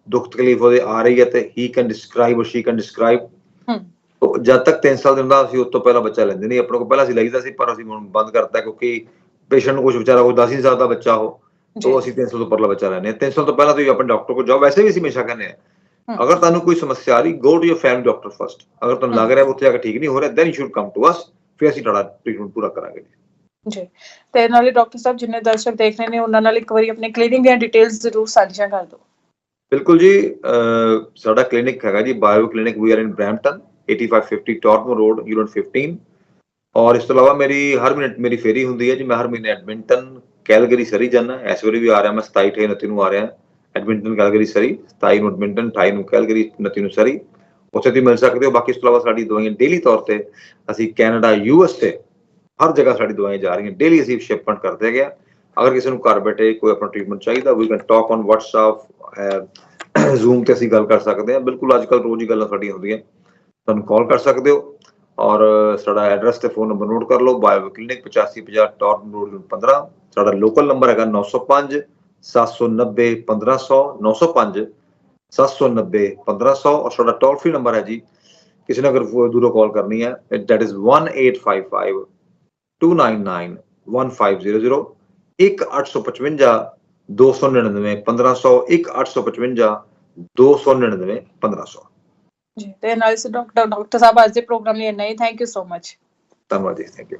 ਦੁੱਖ ਤਕਲੀਫ ਉਹਦੇ ਆ ਰਹੀ ਹੈ ਤੇ he can describe or she can describe ਹੂੰ। ਜਦ ਤੱਕ 3 ਸਾਲ ਦਾ ਹੁੰਦਾ ਅਸੀਂ ਉਸ ਤੋਂ ਪਹਿਲਾਂ ਬੱਚਾ ਲੈਂਦੇ ਨਹੀਂ। ਆਪਣੇ ਕੋਲ ਪਹਿਲਾਂ ਅਸੀਂ ਲਈਦਾ ਸੀ ਪਰ ਅਸੀਂ ਹੁਣ ਬੰਦ ਕਰਤਾ ਕਿਉਂਕਿ ਪੇਸ਼ੈਂਟ ਨੂੰ ਕੁਝ ਵਿਚਾਰਾ ਕੋਈ 10 ਹੀ ਸਾਲ ਦਾ ਬੱਚਾ ਹੋ ਜੀ। ਤੋ ਅਸੀਂ 300 ਤੋਂ ਉੱਪਰਲਾ ਬੱਚਾ ਹਾਂ। 300 ਤੋਂ ਪਹਿਲਾਂ ਤੁਸੀਂ ਆਪਣੇ ਡਾਕਟਰ ਕੋਲ ਜਾਓ। ਵੈਸੇ ਵੀ ਅਸੀਂ ਹਮੇਸ਼ਾ ਕਹਿੰਦੇ ਹਾਂ ਹਮ। ਅਗਰ ਤੁਹਾਨੂੰ ਕੋਈ ਸਮੱਸਿਆ ਆ ਰਹੀ go to your family doctor first ਅਗਰ ਤੁਹਾਨੂੰ ਲੱਗ ਰਿਹਾ ਉੱਥੇ ਜਾ ਕੇ ਠੀਕ ਨਹੀਂ ਹੋ ਰਿਹਾ then you should come to us ਫਿਰ ਅਸੀਂ ਤੁਹਾਡਾ ਟ੍ਰੀਟਮੈਂਟ ਪੂਰਾ ਕਰਾਂਗੇ। ਜੀ। ਤੇ ਨਾਲੇ ਡਾਕਟਰ ਸਾਹਿਬ ਜਿੰਨੇ ਦਰਸ਼ਕ ਦੇਖ ਰਹੇ ਨੇ ਉਹਨਾਂ ਨਾਲ ਇੱਕ ਵਾਰੀ ਆਪਣੇ ਕਲੀਨਿਕ ਦੀਆਂ ਡਿਟੇਲਸ ਜ਼ਰੂਰ ਸਾਂਝੀਆਂ ਕਰ ਦਿਓ। ਬਿਲਕੁਲ ਜੀ ਸਾਡਾ ਕਲੀਨਿਕ ਹੈਗਾ ਜੀ bio clinic we are in Brampton 8550 ਟਾਰਟਮੋ ਰੋਡ ਯੂਨਿਟ 15 ਔਰ ਇਸ ਤੋਂ ਇਲਾਵਾ ਮੇਰੀ ਹਰ ਮਿੰਟ ਮੇਰੀ ਫੇਰੀ ਹੁੰਦੀ ਹੈ ਜੀ, ਮੈਂ ਹਰ ਮਹੀਨੇ ਐਡਮਿੰਟਨ ਕੈਲਗਰੀ ਸਰੀ ਜਾਣਾ ਇਸ ਵਾਰੀ ਵੀ ਆ ਰਿਹਾ ਮੈਂ 27 28 29 ਨੂੰ ਆ ਰਿਹਾ। ਐਡਮਿੰਟਨ ਕੈਲਗਰੀ ਸਰੀ 27 ਨੂੰ ਐਡਮਿੰਟਨ 28 ਨੂੰ ਕੈਲਗਰੀ 29 ਨੂੰ ਸਰੀ। ਉੱਥੇ ਤੁਸੀਂ ਮਿਲ ਸਕਦੇ ਹੋ। ਬਾਕੀ ਇਸ ਤੋਂ ਇਲਾਵਾ ਸਾਡੀ ਦਵਾਈਆਂ ਡੇਲੀ ਤੌਰ ਤੇ ਅਸੀਂ ਕੈਨੇਡਾ ਯੂਐਸ ਤੇ ਹਰ ਜਗ੍ਹਾ ਸਾਡੀ ਦਵਾਈਆਂ ਜਾ ਰਹੀਆਂ। ਡੇਲੀ ਅਸੀਂ ਸ਼ਿਪਮੈਂਟ ਕਰਦੇ ਗਿਆ ਅਗਰ ਕਿਸੇ ਨੂੰ ਘਰ ਬੈਠੇ ਕੋਈ ਆਪਣਾ ਟ੍ਰੀਟਮੈਂਟ ਚਾਹੀਦਾ ਵੀ can talk on WhatsApp Zoom ਤੇ ਅਸੀਂ ਗੱਲ ਕਰ ਸਕਦੇ ਹਾਂ। ਬਿਲਕੁਲ ਅੱਜ ਕੱਲ ਰੋਜ਼ ਹੀ ਗੱਲਾਂ ਸਾਡੀਆਂ ਹੁੰਦੀਆਂ। ਤੁਹਾਨੂੰ ਕਾਲ ਕਰ ਸਕਦੇ ਹੋ। ਔਰ ਸਾਡਾ ਐਡਰੈਸ ਤੇ ਫੋਨ ਨੰਬਰ ਨੋਟ ਕਰ ਲਓ ਬਾਇਓ ਕਲੀਨਿਕ 8550 ਟਾਰਨ ਰੋਡ 15 ਸਾਡਾ ਲੋਕਲ ਨੰਬਰ ਹੈਗਾ 905 790 1500 905 790 1500 ਔਰ ਸਾਡਾ ਟੋਲ ਫ੍ਰੀ ਨੰਬਰ ਹੈ ਜੀ ਕਿਸੇ ਨੇ ਅਗਰ ਦੂਰੋਂ ਕਾਲ ਕਰਨੀ ਹੈ ਦੈਟ ਇਜ਼ 1855 299 1500 1855 299 1500 1855 299 1500 ਜੀ ਤੇ ਨਾਲ ਸੇ ਡਾਕਟਰ ਡਾਕਟਰ ਸਾਹਿਬ ਅੱਜ ਦੇ ਪ੍ਰੋਗਰਾਮ ਲਈ ਇੰਨਾ ਹੀ। ਥੈਂਕ ਯੂ ਸੋ ਮਚ ਧੰਨਵਾਦ ਜੀ। ਥੈਂਕ ਯੂ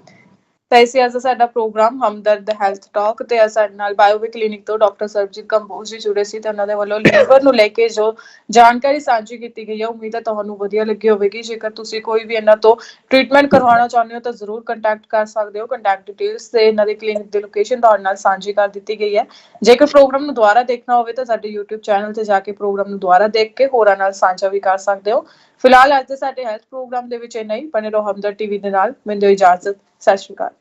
ਤਾਂ ਇਸੇ ਅੱਜ ਸਾਡਾ ਪ੍ਰੋਗਰਾਮ ਹਮਦਰਦ ਹੈਲਥ ਟਾਕ ਤੇ ਅੱਜ ਸਾਡੇ ਨਾਲ ਬਾਇਓਵੇ ਕਲੀਨਿਕ ਤੋਂ ਡਾਕਟਰ ਸਰਬਜੀਤ ਕੰਬੋਜ ਜੀ ਜੁੜੇ ਸੀ ਤੇ ਉਹਨਾਂ ਦੇ ਵੱਲੋਂ ਲੀਵਰ ਨੂੰ ਲੈ ਕੇ ਜੋ ਜਾਣਕਾਰੀ ਸਾਂਝੀ ਕੀਤੀ ਗਈ ਹੈ, ਉਮੀਦ ਹੈ ਤੁਹਾਨੂੰ ਵਧੀਆ ਲੱਗੀ ਹੋਵੇਗੀ। ਜੇਕਰ ਤੁਸੀਂ ਕੋਈ ਵੀ ਇਹਨਾਂ ਤੋਂ ਟ੍ਰੀਟਮੈਂਟ ਕਰਵਾਉਣਾ ਚਾਹੁੰਦੇ ਹੋ ਤਾਂ ਜ਼ਰੂਰ ਕੰਟੈਕਟ ਕਰ ਸਕਦੇ ਹੋ। ਕੰਟੈਕਟ ਡਿਟੇਲਸ ਤੇ ਇਹਨਾਂ ਦੇ ਕਲੀਨਿਕ ਦੀ ਲੋਕੇਸ਼ਨ ਤੁਹਾਡੇ ਨਾਲ ਸਾਂਝੀ ਕਰ ਦਿੱਤੀ ਗਈ ਹੈ। ਜੇਕਰ ਪ੍ਰੋਗਰਾਮ ਨੂੰ ਦੁਬਾਰਾ ਦੇਖਣਾ ਹੋਵੇ ਤਾਂ ਸਾਡੇ YouTube ਚੈਨਲ ਤੇ ਜਾ ਕੇ ਪ੍ਰੋਗਰਾਮ ਨੂੰ ਦੁਬਾਰਾ ਦੇਖ ਕੇ ਹੋਰਾਂ ਨਾਲ ਸਾਂਝਾ ਵੀ ਕਰ ਸਕਦੇ ਹੋ। ਫਿਲਹਾਲ ਅੱਜ ਦੇ ਸਾਡੇ ਹੈਲਥ ਪ੍ਰੋਗਰਾਮ ਦੇ ਵਿੱਚ ਇਹ ਨਹੀਂ ਬਣੇ ਰਹੋ ਹਮਦਰ ਟੀਵੀ ਦੇ ਨਾਲ। ਮੈਨੂੰ ਇਜਾਜ਼ਤ। ਸਤਿ ਸ਼੍ਰੀ ਅਕਾਲ।